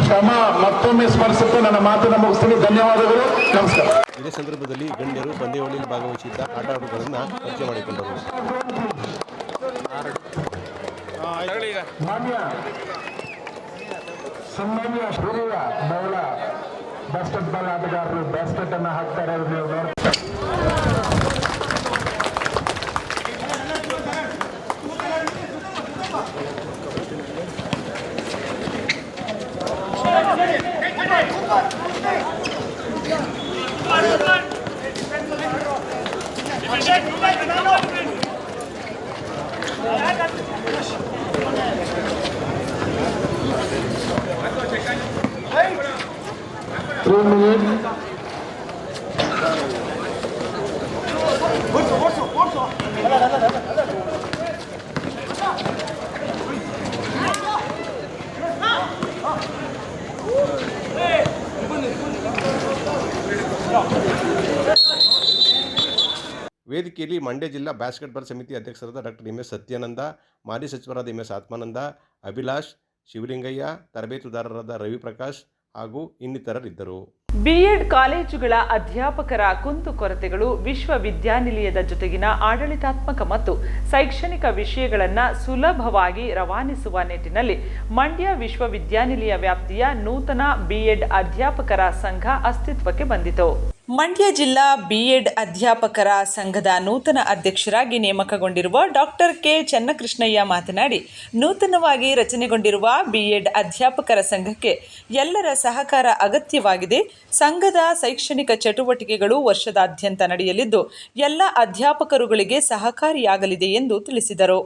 ಶ್ರಮ ಮತ್ತೊಮ್ಮೆ ಸ್ಮರಿಸುತ್ತಾ. ನನ್ನ ಮಾತನ್ನು ಮುಗಿಸ್ತೀನಿ. ಧನ್ಯವಾದಗಳು. ನಮಸ್ಕಾರ. ಇದೇ ಸಂದರ್ಭದಲ್ಲಿ ಗಣ್ಯರು ಪಂದ್ಯಾವಳಿಯಲ್ಲಿ ಭಾಗವಹಿಸಿದ್ದ ಆಟಗಳನ್ನು ಪರಿಚಯ ಮಾಡಿಕೊಂಡರು. ಮಾನ್ಯ ಸನ್ಮಾನ್ಯ ಹಿರಿಯ ಮಹಿಳಾ ಬಾಸ್ಕೆಟ್ಬಾಲ್ ಆಟಗಾರರು ಬಾಸ್ಕೆಟ್ ಅನ್ನು ಹಾಕ್ತಾರೆ ವೇದಿಕೆಯಲ್ಲಿ ಮಂಡ್ಯ ಜಿಲ್ಲಾ ಬ್ಯಾಸ್ಕೆಟ್ಬಾಲ್ ಸಮಿತಿ ಅಧ್ಯಕ್ಷರಾದ ಡಾಕ್ಟರ್ ಎಂ ಎಸ್ ಸತ್ಯಾನಂದ, ಮಾಜಿ ಸಚಿವರಾದ ಎಂ ಎಸ್ ಆತ್ಮಾನಂದ, ಅಭಿಲಾಷ್, ಶಿವಲಿಂಗಯ್ಯ, ತರಬೇತುದಾರರಾದ ರವಿಪ್ರಕಾಶ್ ಹಾಗೂ ಇನ್ನಿತರರಿದ್ದರು. ಬಿಎಡ್ ಕಾಲೇಜುಗಳ ಅಧ್ಯಾಪಕರ ಕುಂದುಕೊರತೆಗಳು ವಿಶ್ವವಿದ್ಯಾನಿಲಯದ ಜೊತೆಗಿನ ಆಡಳಿತಾತ್ಮಕ ಮತ್ತು ಶೈಕ್ಷಣಿಕ ವಿಷಯಗಳನ್ನು ಸುಲಭವಾಗಿ ರವಾನಿಸುವ ನಿಟ್ಟಿನಲ್ಲಿ ಮಂಡ್ಯ ವಿಶ್ವವಿದ್ಯಾನಿಲಯ ವ್ಯಾಪ್ತಿಯ ನೂತನ ಬಿಎಡ್ ಅಧ್ಯಾಪಕರ ಸಂಘ ಅಸ್ತಿತ್ವಕ್ಕೆ ಬಂದಿತು. ಮಂಡ್ಯ ಜಿಲ್ಲಾ ಬಿಎಡ್ ಅಧ್ಯಾಪಕರ ಸಂಘದ ನೂತನ ಅಧ್ಯಕ್ಷರಾಗಿ ನೇಮಕಗೊಂಡಿರುವ ಡಾಕ್ಟರ್ ಕೆ. ಚನ್ನಕೃಷ್ಣಯ್ಯ ಮಾತನಾಡಿ, ನೂತನವಾಗಿ ರಚನೆಗೊಂಡಿರುವ ಬಿಎಡ್ ಅಧ್ಯಾಪಕರ ಸಂಘಕ್ಕೆ ಎಲ್ಲರ ಸಹಕಾರ ಅಗತ್ಯವಾಗಿದೆ. ಸಂಘದ ಶೈಕ್ಷಣಿಕ ಚಟುವಟಿಕೆಗಳು ವರ್ಷದಾದ್ಯಂತ ನಡೆಯಲಿದ್ದು, ಎಲ್ಲ ಅಧ್ಯಾಪಕರುಗಳಿಗೆ ಸಹಕಾರಿಯಾಗಲಿದೆ ಎಂದು ತಿಳಿಸಿದರು.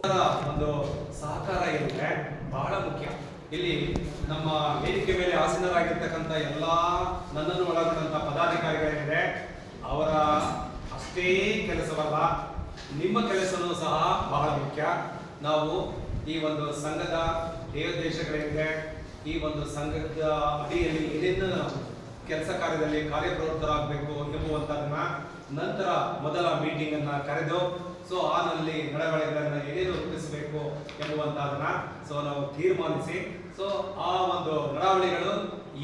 ನಮ್ಮ ವೇದಿಕೆ ಮೇಲೆ ಆಸೀನರಾಗಿರ್ತಕ್ಕಂಥ ಎಲ್ಲ ನನ್ನನ್ನು ಒಳಗೊಂಡಂಥ ಪದಾಧಿಕಾರಿಗಳೇನಿದೆ ಅವರ ಅಷ್ಟೇ ಕೆಲಸವಲ್ಲ, ನಿಮ್ಮ ಕೆಲಸವೂ ಸಹ ಬಹಳ ಮುಖ್ಯ. ನಾವು ಈ ಒಂದು ಸಂಘದ ದೇವದೇಶಗಳೇನಿದೆ ಈ ಒಂದು ಸಂಘದ ಅಡಿಯಲ್ಲಿ ಏನೇನು ಕೆಲಸ ಕಾರ್ಯದಲ್ಲಿ ಕಾರ್ಯಪ್ರವೃತ್ತರಾಗಬೇಕು ಎಂಬುವಂಥದ್ದನ್ನ ನಂತರ ಮೊದಲ ಮೀಟಿಂಗ್ ಅನ್ನ ಕರೆದು, ಸೊ ಆ ನಲ್ಲಿ ನಡವಳಿಕೆಗಳನ್ನ ಏನೇನು ರೂಪಿಸಬೇಕು ಎಂಬುವಂತಹದನ್ನ ಸೊ ನಾವು ತೀರ್ಮಾನಿಸಿ ಸೊ ಆ ಒಂದು ನಡಾವಳಿಗಳು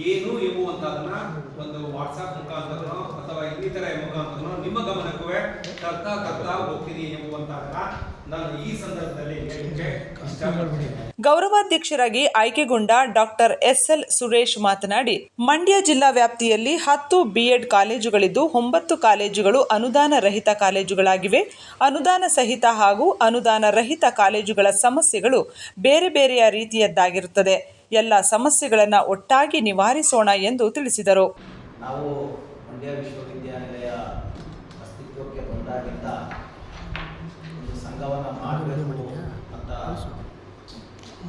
ಏನು ಎಂಬುವಂತಹದನ್ನ ಒಂದು ವಾಟ್ಸ್ಆಪ್ ಮುಖಾಂತರನೋ ಅಥವಾ ಇನ್ನಿತರ ಮುಖಾಂತರನೋ ನಿಮ್ಮ ಗಮನಕ್ಕೂ ತರ್ತಾ ತರ್ತಾ ಹೋಗ್ತೀನಿ ಎಂಬುವಂತಹದನ್ನ ನಾನು ಈ ಸಂದರ್ಭದಲ್ಲಿ ಹೇಳಲಿಕ್ಕೆ ಇಷ್ಟಪಡ್ತೀನಿ ಗೌರವಾಧ್ಯಕ್ಷರಾಗಿ ಆಯ್ಕೆಗೊಂಡ ಡಾಕ್ಟರ್ ಎಸ್ ಎಲ್ ಸುರೇಶ್ ಮಾತನಾಡಿ ಮಂಡ್ಯ ಜಿಲ್ಲಾ ವ್ಯಾಪ್ತಿಯಲ್ಲಿ ಹತ್ತು ಬಿಎಡ್ ಕಾಲೇಜುಗಳಿದ್ದು ಒಂಬತ್ತು ಕಾಲೇಜುಗಳು ಅನುದಾನ ರಹಿತ ಕಾಲೇಜುಗಳಾಗಿವೆ. ಅನುದಾನ ಸಹಿತ ಹಾಗೂ ಅನುದಾನ ರಹಿತ ಕಾಲೇಜುಗಳ ಸಮಸ್ಯೆಗಳು ಬೇರೆ ಬೇರೆಯ ರೀತಿಯದ್ದಾಗಿರುತ್ತದೆ. ಎಲ್ಲ ಸಮಸ್ಯೆಗಳನ್ನು ಒಟ್ಟಾಗಿ ನಿವಾರಿಸೋಣ ಎಂದು ತಿಳಿಸಿದರು. ನಾವು ಮಂಡ್ಯ ವಿಶ್ವವಿದ್ಯಾನಿಲಯ ಅಸ್ತಿತ್ವಕ್ಕೆ ಬಂದಾಗಿಂದ ಒಂದು ಸಂಘವನ್ನು ಮಾಡಬೇಕು ಅಂತ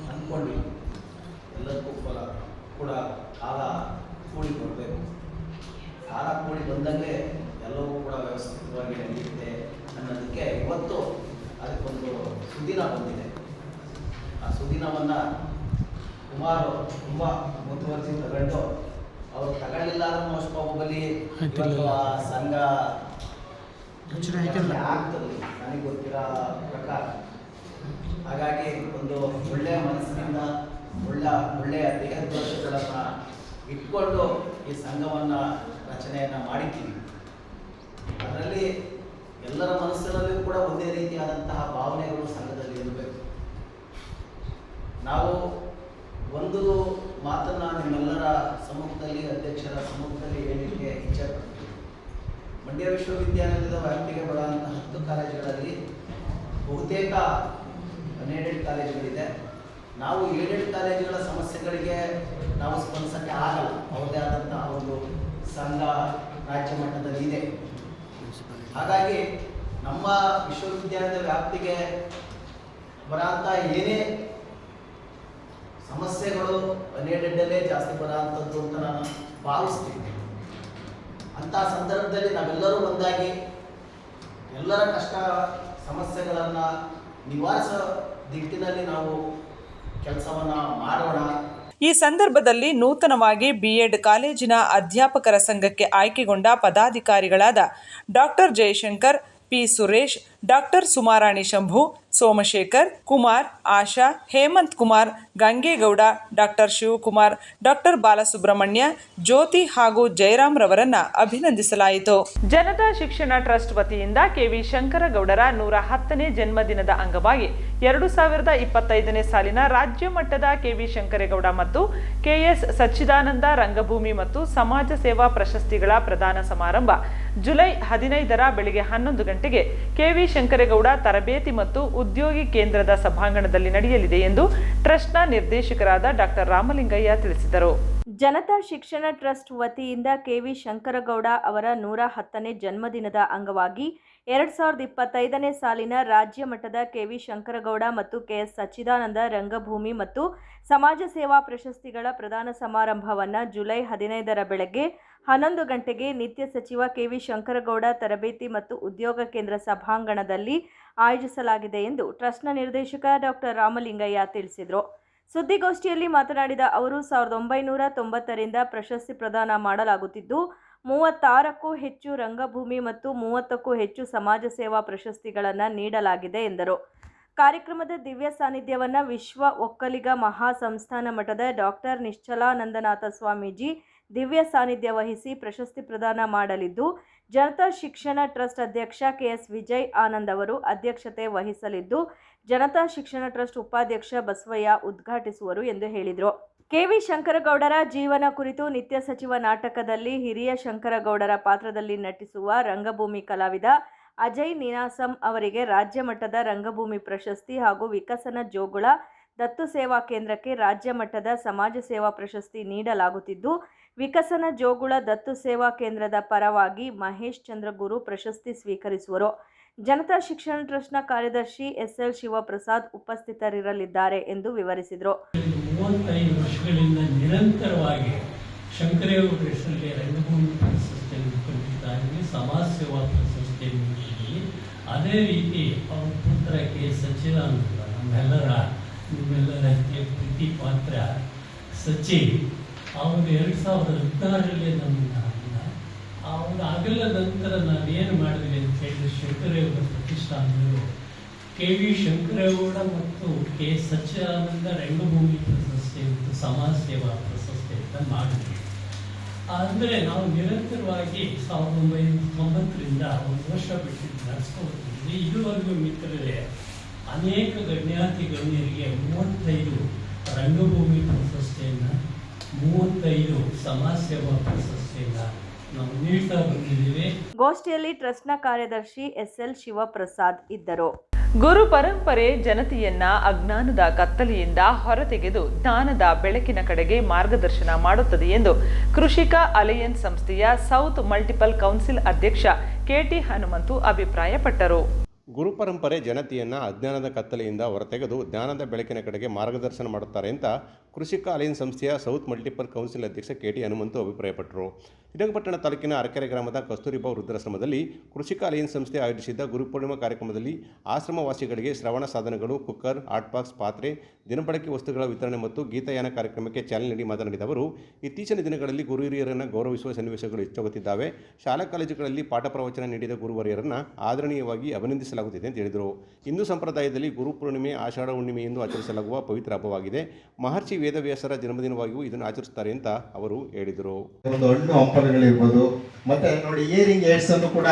ಅಂದ್ಕೊಂಡ್ವಿ ಎಲ್ಲದಕ್ಕೂ ಕೂಡ ಕೂಡ ಕಾಲ ಕೂಡಿ ಬರಬೇಕು ಕಾಲ ಕೂಡಿ ಬಂದಂಗೆ ಎಲ್ಲವೂ ಕೂಡ ವ್ಯವಸ್ಥಿತವಾಗಿ ನಡೆಯುತ್ತೆ ಅನ್ನೋದಕ್ಕೆ ಇವತ್ತು ಅದಕ್ಕೊಂದು ಸುದಿನ ಬಂದಿದೆ. ಆ ಸುದಿನವನ್ನು ಕುಮಾರು ತುಂಬ ಮುಂದುವರಿಸಿ ತಗೊಂಡು ಅವ್ರು ತಗೊಳ್ಳಿಲ್ಲ ಅನ್ನೋ ಅಷ್ಟು ಇವತ್ತು ಆ ಸಂಘ ಆಗ್ತದೆ? ನನಗೆ ಗೊತ್ತಿರೋ ಪ್ರಕಾರ. ಹಾಗಾಗಿ ಒಂದು ಒಳ್ಳೆಯ ಮನಸ್ಸಿನಿಂದ ಒಳ್ಳೆ ಒಳ್ಳೆಯ ದೇಹದೋಷಗಳನ್ನು ಇಟ್ಕೊಂಡು ಈ ಸಂಘವನ್ನು ರಚನೆಯನ್ನು ಮಾಡಿದ್ದೀವಿ. ಅದರಲ್ಲಿ ಎಲ್ಲರ ಮನಸ್ಸಿನಲ್ಲಿಯೂ ಕೂಡ ಒಂದೇ ರೀತಿಯಾದಂತಹ ಭಾವನೆಗಳು ಸಂಘದಲ್ಲಿ ಇರಬೇಕು. ನಾವು ಒಂದು ಮಾತನ್ನ ನಿಮ್ಮೆಲ್ಲರ ಸಮ್ಮುಖದಲ್ಲಿ, ಅಧ್ಯಕ್ಷರ ಸಮ್ಮುಖದಲ್ಲಿ ಹೇಳಲಿಕ್ಕೆ ಇಚ್ಛೆ ಮಂಡ್ಯ ವಿಶ್ವವಿದ್ಯಾಲಯದ ವ್ಯಾಪ್ತಿಗೆ ಬರುವಂತಹ ಹತ್ತು ಕಾಲೇಜುಗಳಲ್ಲಿ ಬಹುತೇಕ ಅನ್ಏಡೆಡ್ ಕಾಲೇಜುಗಳಿದೆ. ನಾವು ಏಡೆಡ್ ಕಾಲೇಜುಗಳ ಸಮಸ್ಯೆಗಳಿಗೆ ನಾವು ಸ್ಪಂದಿಸಕ್ಕೆ ಆಗಲ್ಲ. ಅವ್ರದ್ದೇ ಆದಂತಹ ಒಂದು ಸಂಘ ರಾಜ್ಯ ಮಟ್ಟದಲ್ಲಿ ಇದೆ. ಹಾಗಾಗಿ ನಮ್ಮ ವಿಶ್ವವಿದ್ಯಾಲಯದ ವ್ಯಾಪ್ತಿಗೆ ಬರೋಂಥ ಏನೇ ಸಮಸ್ಯೆಗಳು ಅನ್ಎಡೆಡ್ಡಲ್ಲೇ ಜಾಸ್ತಿ ಬರೋಂಥದ್ದು ಅಂತ ನಾನು ಭಾವಿಸ್ತೀನಿ. ಅಂಥ ಸಂದರ್ಭದಲ್ಲಿ ನಾವೆಲ್ಲರೂ ಒಂದಾಗಿ ಎಲ್ಲರ ಕಷ್ಟ ಸಮಸ್ಯೆಗಳನ್ನ ನಿವಾರಿಸೋ ದಿಟ್ಟಿನಲ್ಲಿ ನಾವು ಕೆಲಸವನ್ನ ಮಾಡೋಣ. ಈ ಸಂದರ್ಭದಲ್ಲಿ ನೂತನವಾಗಿ ಬಿಎಡ್ ಕಾಲೇಜಿನ ಅಧ್ಯಾಪಕರ ಸಂಘಕ್ಕೆ ಆಯ್ಕೆಗೊಂಡ ಪದಾಧಿಕಾರಿಗಳಾದ doctor Jayashankar P Suresh, doctor Sumarani Shambhu, Somashekar, Kumar, Asha, Hemanth Kumar, Gangegowda, doctor Shivakumar, doctor Balasubramanya, Jyothi ಹಾಗೂ ಜಯರಾಮ್ ರವರನ್ನ ಅಭಿನಂದಿಸಲಾಯಿತು. ಜನತಾ ಶಿಕ್ಷಣ ಟ್ರಸ್ಟ್ ವತಿಯಿಂದ ಕೆವಿ ಶಂಕರಗೌಡರ ನೂರ ಹತ್ತನೇ ಜನ್ಮದಿನದ ಅಂಗವಾಗಿ ಎರಡು ಸಾವಿರದ ಇಪ್ಪತ್ತೈದನೇ ಸಾಲಿನ ರಾಜ್ಯ ಮಟ್ಟದ ಕೆವಿ ಶಂಕರೇಗೌಡ ಮತ್ತು ಕೆಎಸ್ ಸಚ್ಚಿದಾನಂದ ರಂಗಭೂಮಿ ಮತ್ತು ಸಮಾಜ ಸೇವಾ ಪ್ರಶಸ್ತಿಗಳ ಪ್ರದಾನ ಸಮಾರಂಭ ಜುಲೈ ಹದಿನೈದರ ಬೆಳಿಗ್ಗೆ ಹನ್ನೊಂದು ಗಂಟೆಗೆ ಕೆವಿ ಶಂಕರೇಗೌಡ ತರಬೇತಿ ಮತ್ತು ಉದ್ಯೋಗಿ ಕೇಂದ್ರದ ಸಭಾಂಗಣದಲ್ಲಿ ನಡೆಯಲಿದೆ ಎಂದು ಟ್ರಸ್ಟ್ನ ನಿರ್ದೇಶಕರಾದ ಡಾಕ್ಟರ್ ರಾಮಲಿಂಗಯ್ಯ ತಿಳಿಸಿದರು. ಜನತಾ ಶಿಕ್ಷಣ ಟ್ರಸ್ಟ್ ವತಿಯಿಂದ ಕೆವಿ ಶಂಕರಗೌಡ ಅವರ ನೂರ ಹತ್ತನೇ ಜನ್ಮದಿನದ ಅಂಗವಾಗಿ ಎರಡ್ ಸಾವಿರದ ಇಪ್ಪತ್ತೈದನೇ ಸಾಲಿನ ರಾಜ್ಯ ಮಟ್ಟದ ಕೆವಿ ಶಂಕರಗೌಡ ಮತ್ತು ಕೆಎಸ್ ಸಚ್ಚಿದಾನಂದ ರಂಗಭೂಮಿ ಮತ್ತು ಸಮಾಜ ಸೇವಾ ಪ್ರಶಸ್ತಿಗಳ ಪ್ರದಾನ ಸಮಾರಂಭವನ್ನು ಜುಲೈ ಹದಿನೈದರ ಬೆಳಗ್ಗೆ ಹನ್ನೊಂದು ಗಂಟೆಗೆ ನಿತ್ಯ ಸಚಿವ ಕೆವಿ ಶಂಕರಗೌಡ ತರಬೇತಿ ಮತ್ತು ಉದ್ಯೋಗ ಕೇಂದ್ರ ಸಭಾಂಗಣದಲ್ಲಿ ಆಯೋಜಿಸಲಾಗಿದೆ ಎಂದು ಟ್ರಸ್ಟ್ನ ನಿರ್ದೇಶಕ ಡಾಕ್ಟರ್ ರಾಮಲಿಂಗಯ್ಯ ತಿಳಿಸಿದರು. ಸುದ್ದಿಗೋಷ್ಠಿಯಲ್ಲಿ ಮಾತನಾಡಿದ ಅವರು, ಸಾವಿರದ ಒಂಬೈನೂರ ತೊಂಬತ್ತರಿಂದ ಪ್ರಶಸ್ತಿ ಪ್ರದಾನ ಮಾಡಲಾಗುತ್ತಿದ್ದು, ಮೂವತ್ತಾರಕ್ಕೂ ಹೆಚ್ಚು ರಂಗಭೂಮಿ ಮತ್ತು ಮೂವತ್ತಕ್ಕೂ ಹೆಚ್ಚು ಸಮಾಜ ಸೇವಾ ಪ್ರಶಸ್ತಿಗಳನ್ನು ನೀಡಲಾಗಿದೆ ಎಂದರು. ಕಾರ್ಯಕ್ರಮದ ದಿವ್ಯ ಸಾನ್ನಿಧ್ಯವನ್ನು ವಿಶ್ವ ಒಕ್ಕಲಿಗ ಮಹಾ ಸಂಸ್ಥಾನ ಮಠದ ಡಾಕ್ಟರ್ ನಿಶ್ಚಲಾನಂದನಾಥ ಸ್ವಾಮೀಜಿ ದಿವ್ಯ ಸಾನ್ನಿಧ್ಯ ವಹಿಸಿ ಪ್ರಶಸ್ತಿ ಪ್ರದಾನ ಮಾಡಲಿದ್ದು, ಜನತಾ ಶಿಕ್ಷಣ ಟ್ರಸ್ಟ್ ಅಧ್ಯಕ್ಷ ಕೆಎಸ್ ವಿಜಯ್ ಆನಂದ್ ಅವರು ಅಧ್ಯಕ್ಷತೆ ವಹಿಸಲಿದ್ದು, ಜನತಾ ಶಿಕ್ಷಣ ಟ್ರಸ್ಟ್ ಉಪಾಧ್ಯಕ್ಷ ಬಸವಯ್ಯ ಉದ್ಘಾಟಿಸುವರು ಎಂದು ಹೇಳಿದರು. ಕೆವಿ ಶಂಕರಗೌಡರ ಜೀವನ ಕುರಿತು ನಿತ್ಯ ಸಚಿವ ನಾಟಕದಲ್ಲಿ ಹಿರಿಯ ಶಂಕರಗೌಡರ ಪಾತ್ರದಲ್ಲಿ ನಟಿಸುವ ರಂಗಭೂಮಿ ಕಲಾವಿದ ಅಜಯ್ ನಿನಾಸಂ ಅವರಿಗೆ ರಾಜ್ಯ ಮಟ್ಟದ ರಂಗಭೂಮಿ ಪ್ರಶಸ್ತಿ ಹಾಗೂ ವಿಕಸನ ಜೋಗುಳ ದತ್ತು ಸೇವಾ ಕೇಂದ್ರಕ್ಕೆ ರಾಜ್ಯ ಮಟ್ಟದ ಸಮಾಜ ಸೇವಾ ಪ್ರಶಸ್ತಿ ನೀಡಲಾಗುತ್ತಿದ್ದು, ವಿಕಸನ ಜೋಗುಳ ದತ್ತು ಸೇವಾ ಕೇಂದ್ರದ ಪರವಾಗಿ ಮಹೇಶ್ ಚಂದ್ರಗುರು ಪ್ರಶಸ್ತಿ ಸ್ವೀಕರಿಸುವರು. ಜನತಾ ಶಿಕ್ಷಣ ಟ್ರಸ್ಟ್ನ ಕಾರ್ಯದರ್ಶಿ ಎಸ್ ಎಲ್ ಶಿವಪ್ರಸಾದ್ ಉಪಸ್ಥಿತರಿರಲಿದ್ದಾರೆ ಎಂದು ವಿವರಿಸಿದರು. ಮೂವತ್ತೈದು ವರ್ಷಗಳಿಂದ ನಿರಂತರವಾಗಿ ಶಂಕರೇವ ಹೆಸರಲ್ಲಿ ರಂಗಭೂಮಿ ಪ್ರಶಸ್ತಿಯನ್ನು ಸಮಾಜ ಸೇವಾ ಪ್ರಶಸ್ತಿಯನ್ನು ಅದೇ ರೀತಿ ಅವರ ಪುತ್ರ ಕೆ ಸಚ್ಚಿದಾನಂದ, ನಮ್ಮೆಲ್ಲರ ನಿಮ್ಮೆಲ್ಲರ ಅತಿ ಪ್ರೀತಿ ಪಾತ್ರ ಸಚಿನ್ ಅವರು ಎರಡು ಸಾವಿರದ ಹದಿನಾರರಲ್ಲಿ ನಮ್ಮನ್ನ ಅವರು ಅಗಲ ನಂತರ ನಾವೇನು ಮಾಡಿದ್ವಿ ಅಂತ ಹೇಳಿದ್ರೆ ಶಂಕರೇಗೌಡ ಪ್ರತಿಷ್ಠಾನಗಳು ಕೆ ವಿ ಶಂಕರೇಗೌಡ ಮತ್ತು ಕೆ. ಸಚ್ಚಿದಾನಂದ ರಂಗಭೂಮಿ ಪ್ರಶಸ್ತಿ ಮತ್ತು ಸಮಾಜ ಸೇವಾ ಪ್ರಶಸ್ತಿ ಅಂತ ಮಾಡಿದ್ವಿ. ಅಂದರೆ ನಾವು ನಿರಂತರವಾಗಿ ಸಾವಿರದ ಒಂಬೈನೂರ ತೊಂಬತ್ತರಿಂದ ಒಂದು ವರ್ಷ ಬಿಟ್ಟು ನಡೆಸ್ಕೊಳ್ತಿದ್ವಿ ಇದುವರೆಗೂ ಮಿತ್ರರೇ ಅನೇಕ ಗಣ್ಯಾತಿ ಗಣ್ಯರಿಗೆ ಮೂವತ್ತೈದು ರಂಗಭೂಮಿ ಪ್ರಶಸ್ತಿಯನ್ನು ಮೂವತ್ತೈದು ಸಮಾಜ ಸೇವಾ ಪ್ರಶಸ್ತಿಯನ್ನು ನಾವು ನೀಡ್ತಾ ಬಂದಿದ್ದೀವಿ. ಗೋಷ್ಠಿಯಲ್ಲಿ ಟ್ರಸ್ಟ್ನ ಕಾರ್ಯದರ್ಶಿ ಎಸ್ಎಲ್ ಶಿವಪ್ರಸಾದ್ ಇದ್ದರು. ಗುರು ಪರಂಪರೆ ಜನತೆಯನ್ನ ಅಜ್ಞಾನದ ಕತ್ತಲೆಯಿಂದ ಹೊರತೆಗೆದು ಜ್ಞಾನದ ಬೆಳಕಿನ ಕಡೆಗೆ ಮಾರ್ಗದರ್ಶನ ಮಾಡುತ್ತದೆ ಎಂದು ಕೃಷಿಕ ಅಲಯನ್ಸ್ ಸಂಸ್ಥೆಯ ಸೌತ್ ಮಲ್ಟಿಪಲ್ ಕೌನ್ಸಿಲ್ ಅಧ್ಯಕ್ಷ ಕೆಟಿ ಹನುಮಂತು ಅಭಿಪ್ರಾಯಪಟ್ಟರು. ಗುರುಪರಂಪರೆ ಜನತೆಯನ್ನು ಅಜ್ಞಾನದ ಕತ್ತಲೆಯಿಂದ ಹೊರತೆಗೆದು ಜ್ಞಾನದ ಬೆಳಕಿನ ಕಡೆಗೆ ಮಾರ್ಗದರ್ಶನ ಮಾಡುತ್ತಾರೆ ಅಂತ ಕೃಷಿಕ ಅಲೈನ್ ಸಂಸ್ಥೆಯ ಸೌತ್ ಮಲ್ಟಿಪಲ್ ಕೌನ್ಸಿಲ್ ಅಧ್ಯಕ್ಷ ಕೆ ಟಿ ಹನುಮಂತು ಅಭಿಪ್ರಾಯಪಟ್ಟರು. ಶ್ರೀರಂಗಪಟ್ಟಣ ತಾಲೂಕಿನ ಅರಕೆರೆ ಗ್ರಾಮದ ಕಸ್ತೂರಿಬಾ ವೃದ್ಧಾಶ್ರಮದಲ್ಲಿ ಕೃಷಿಕ ಅಲೈನ್ ಸಂಸ್ಥೆ ಆಯೋಜಿಸಿದ್ದ ಗುರುಪೂರ್ಣಿಮಾ ಕಾರ್ಯಕ್ರಮದಲ್ಲಿ ಆಶ್ರಮವಾಸಿಗಳಿಗೆ ಶ್ರವಣ ಸಾಧನಗಳು, ಕುಕ್ಕರ್, ಹಾಟ್ ಬಾಕ್ಸ್, ಪಾತ್ರೆ, ದಿನಬಳಕೆ ವಸ್ತುಗಳ ವಿತರಣೆ ಮತ್ತು ಗೀತಯಾನ ಕಾರ್ಯಕ್ರಮಕ್ಕೆ ಚಾಲನೆ ನೀಡಿ ಮಾತನಾಡಿದ ಅವರು, ಇತ್ತೀಚಿನ ದಿನಗಳಲ್ಲಿ ಗುರು ಹಿರಿಯರನ್ನು ಗೌರವಿಸುವ ಸನ್ನಿವೇಶಗಳು ಹೆಚ್ಚಾಗುತ್ತಿದ್ದಾವೆ. ಶಾಲಾ ಕಾಲೇಜುಗಳಲ್ಲಿ ಪಾಠ ಪ್ರವಚನ ನೀಡಿದ ಗುರುವರಿಯರನ್ನು ಆದರಣೀಯವಾಗಿ ಅಭಿನಂದಿಸಲಾಗುತ್ತಿದೆ ಎಂದು ಹೇಳಿದರು. ಹಿಂದೂ ಸಂಪ್ರದಾಯದಲ್ಲಿ ಗುರುಪೂರ್ಣಿಮೆ ಆಷಾಢ ಹುಣ್ಣಿಮೆ ಎಂದು ಆಚರಿಸಲಾಗುವ ಪವಿತ್ರ ಹಬ್ಬವಾಗಿದೆ. ಮಹರ್ಷಿ ವೇದವ್ಯಾಸರ ಜನ್ಮದಿನವಾಗಿಯೂ ಇದನ್ನು ಆಚರಿಸುತ್ತಾರೆ ಅಂತ ಅವರು ಹೇಳಿದರು. ಒಂದು ಹಣ್ಣು ಹಂಪಲುಗಳಿರ್ಬೋದು, ಮತ್ತೆ ನೋಡಿ ಇಯರಿಂಗ್ ಏಡ್ಸ್ ಅನ್ನು ಕೂಡ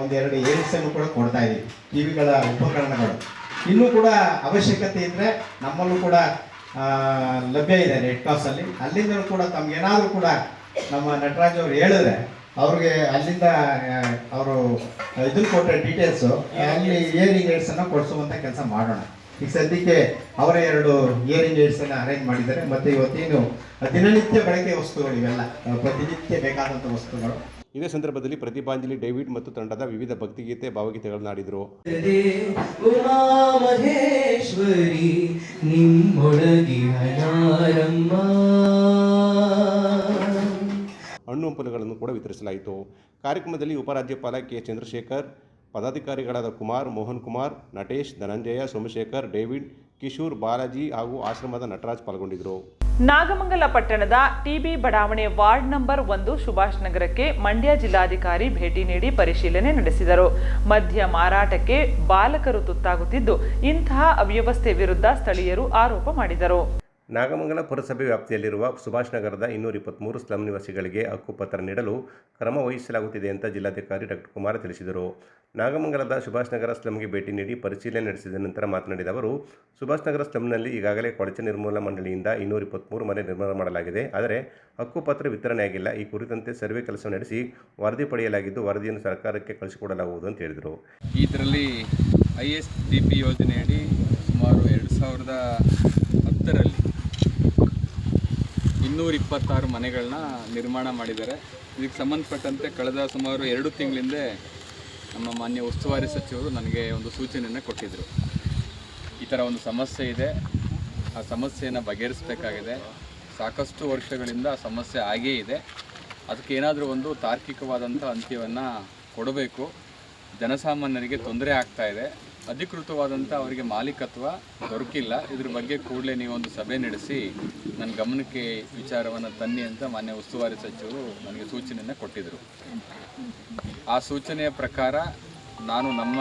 ಒಂದೆರಡು ಏಡ್ಸ್ ಅನ್ನು ಕೂಡ ಕೊಡ್ತಾ ಇದ್ದೀವಿ. ಟಿವಿಗಳ ಉಪಕರಣಗಳು. ಇನ್ನೂ ಕೂಡ ಅವಶ್ಯಕತೆ ಇದ್ರೆ ನಮ್ಮಲ್ಲೂ ಕೂಡ ಲಭ್ಯ ಇದೆ ರೆಡ್ ಕ್ರಾಸ್ ಅಲ್ಲಿ. ಅಲ್ಲಿಂದ ಕೂಡ ತಮ್ಗೆ ಏನಾದರೂ ಕೂಡ ನಮ್ಮ ನಟರಾಜ್ ಅವರು ಹೇಳಿದ್ರೆ, ಅವ್ರಿಗೆ ಅಲ್ಲಿಂದ ಅವರು ಇದನ್ನು ಕೊಟ್ಟರೆ ಡೀಟೇಲ್ಸು ಅಲ್ಲಿ ಇಯರಿಂಗ್ ಏಡ್ಸ್ ಕೊಡಿಸುವಂಥ ಕೆಲಸ ಮಾಡೋಣ. ಈಗ ಸದ್ಯಕ್ಕೆ ಅವರೇ ಎರಡು ಇಯರಿಂಗ್ ಏಡ್ಸ್ ಅನ್ನ ಅರೇಂಜ್ ಮಾಡಿದ್ದಾರೆ. ಮತ್ತೆ ಇವತ್ತೇನು ದಿನನಿತ್ಯ ಬಳಕೆ ವಸ್ತುಗಳು ಇವೆಲ್ಲ ಪ್ರತಿನಿತ್ಯ ಬೇಕಾದಂಥ ವಸ್ತುಗಳು. ಇದೇ ಸಂದರ್ಭದಲ್ಲಿ ಪ್ರತಿಭಾಂಜಲಿ ಡೇವಿಡ್ ಮತ್ತು ತಂಡದ ವಿವಿಧ ಭಕ್ತಿಗೀತೆ ಭಾವಗೀತೆಗಳನ್ನು ಆಡಿದರು ಮಹೇಶ್ವರಿ ಹಣ್ಣು ಹಂಪಲುಗಳನ್ನು ಕೂಡ ವಿತರಿಸಲಾಯಿತು. ಕಾರ್ಯಕ್ರಮದಲ್ಲಿ ಉಪರಾಜ್ಯಪಾಲ ಕೆ. ಚಂದ್ರಶೇಖರ್ ಪದಾಧಿಕಾರಿಗಳಾದ ಕುಮಾರ್, ಮೋಹನ್ ಕುಮಾರ್, ನಟೇಶ್, ಧನಂಜಯ, ಸೋಮಶೇಖರ್, ಡೇವಿಡ್, ಕಿಶೋರ್, ಬಾಲಾಜಿ ಹಾಗೂ ಆಶ್ರಮದ ನಟರಾಜ್ ಪಾಲ್ಗೊಂಡಿದ್ದರು ನಾಗಮಂಗಲ ಪಟ್ಟಣದ ಟಿಬಿ ಬಡಾವಣೆ ವಾರ್ಡ್ ನಂಬರ್ ಒಂದು ಸುಭಾಷ್ ನಗರಕ್ಕೆ ಮಂಡ್ಯ ಜಿಲ್ಲಾಧಿಕಾರಿ ಭೇಟಿ ನೀಡಿ ಪರಿಶೀಲನೆ ನಡೆಸಿದರು. ಮದ್ಯ ಮಾರಾಟಕ್ಕೆ ಬಾಲಕರು ತುತ್ತಾಗುತ್ತಿದ್ದು, ಇಂತಹ ಅವ್ಯವಸ್ಥೆ ವಿರುದ್ಧ ಸ್ಥಳೀಯರು ಆರೋಪ ಮಾಡಿದರು. ನಾಗಮಂಗಲ ಪುರಸಭೆ ವ್ಯಾಪ್ತಿಯಲ್ಲಿರುವ ಸುಭಾಷ್ ನಗರದ ಇನ್ನೂರ ಇಪ್ಪತ್ತ್ಮೂರು ಸ್ಲಂ ನಿವಾಸಿಗಳಿಗೆ ಹಕ್ಕುಪತ್ರ ನೀಡಲು ಕ್ರಮ ವಹಿಸಲಾಗುತ್ತಿದೆ ಅಂತ ಜಿಲ್ಲಾಧಿಕಾರಿ ಡಾಕ್ಟರ್ ಕುಮಾರ ತಿಳಿಸಿದರು. ನಾಗಮಂಗಲದ ಸುಭಾಷ್ ನಗರ ಸ್ಲಂಗೆ ಭೇಟಿ ನೀಡಿ ಪರಿಶೀಲನೆ ನಡೆಸಿದ ನಂತರ ಮಾತನಾಡಿದ ಅವರು, ಸುಭಾಷ್ ನಗರ ಸ್ಲಂನಲ್ಲಿ ಈಗಾಗಲೇ ಕೊಳಚೆ ನಿರ್ಮೂಲನಾ ಮಂಡಳಿಯಿಂದ ಇನ್ನೂರ ಇಪ್ಪತ್ತ್ಮೂರು ಮನೆ ನಿರ್ಮಾಣ ಮಾಡಲಾಗಿದೆ. ಆದರೆ ಹಕ್ಕುಪತ್ರ ವಿತರಣೆಯಾಗಿಲ್ಲ ಈ ಕುರಿತಂತೆ ಸರ್ವೆ ಕೆಲಸ ನಡೆಸಿ ವರದಿ ಪಡೆಯಲಾಗಿದ್ದು ವರದಿಯನ್ನು ಸರ್ಕಾರಕ್ಕೆ ಕಳಿಸಿಕೊಡಲಾಗುವುದು ಅಂತ ಹೇಳಿದರು. ಇದರಲ್ಲಿ ಐ ಎಸ್ ಡಿ ಪಿ ಯೋಜನೆಯಡಿ ಸುಮಾರು ಎರಡು ಸಾವಿರದ ಹತ್ತರಲ್ಲಿ ಇನ್ನೂರ ಇಪ್ಪತ್ತಾರು ಮನೆಗಳನ್ನ ನಿರ್ಮಾಣ ಮಾಡಿದ್ದಾರೆ. ಇದಕ್ಕೆ ಸಂಬಂಧಪಟ್ಟಂತೆ ಕಳೆದ ಸುಮಾರು ಎರಡು ತಿಂಗಳಿಂದೆ ನಮ್ಮ ಮಾನ್ಯ ಉಸ್ತುವಾರಿ ಸಚಿವರು ನನಗೆ ಒಂದು ಸೂಚನೆಯನ್ನು ಕೊಟ್ಟಿದ್ದರು ಈ ಥರ ಒಂದು ಸಮಸ್ಯೆ ಇದೆ. ಆ ಸಮಸ್ಯೆಯನ್ನು ಬಗೆಹರಿಸಬೇಕಾಗಿದೆ. ಸಾಕಷ್ಟು ವರ್ಷಗಳಿಂದ ಆ ಸಮಸ್ಯೆ ಆಗೇ ಇದೆ. ಅದಕ್ಕೆ ಏನಾದರೂ ಒಂದು ತಾರ್ಕಿಕವಾದಂಥ ಅಂತ್ಯವನ್ನು ಕೊಡಬೇಕು. ಜನಸಾಮಾನ್ಯರಿಗೆ ತೊಂದರೆ ಆಗ್ತಾ ಇದೆ. ಅಧಿಕೃತವಾದಂಥ ಅವರಿಗೆ ಮಾಲೀಕತ್ವ ದೊರಕಿಲ್ಲ. ಇದ್ರ ಬಗ್ಗೆ ಕೂಡಲೇ ನೀವೊಂದು ಸಭೆ ನಡೆಸಿ ನನ್ನ ಗಮನಕ್ಕೆ ವಿಚಾರವನ್ನು ತನ್ನಿ ಅಂತ ಮಾನ್ಯ ಉಸ್ತುವಾರಿ ಸಚಿವರು ನನಗೆ ಸೂಚನೆಯನ್ನು ಕೊಟ್ಟಿದ್ದರು. ಆ ಸೂಚನೆಯ ಪ್ರಕಾರ ನಾನು ನಮ್ಮ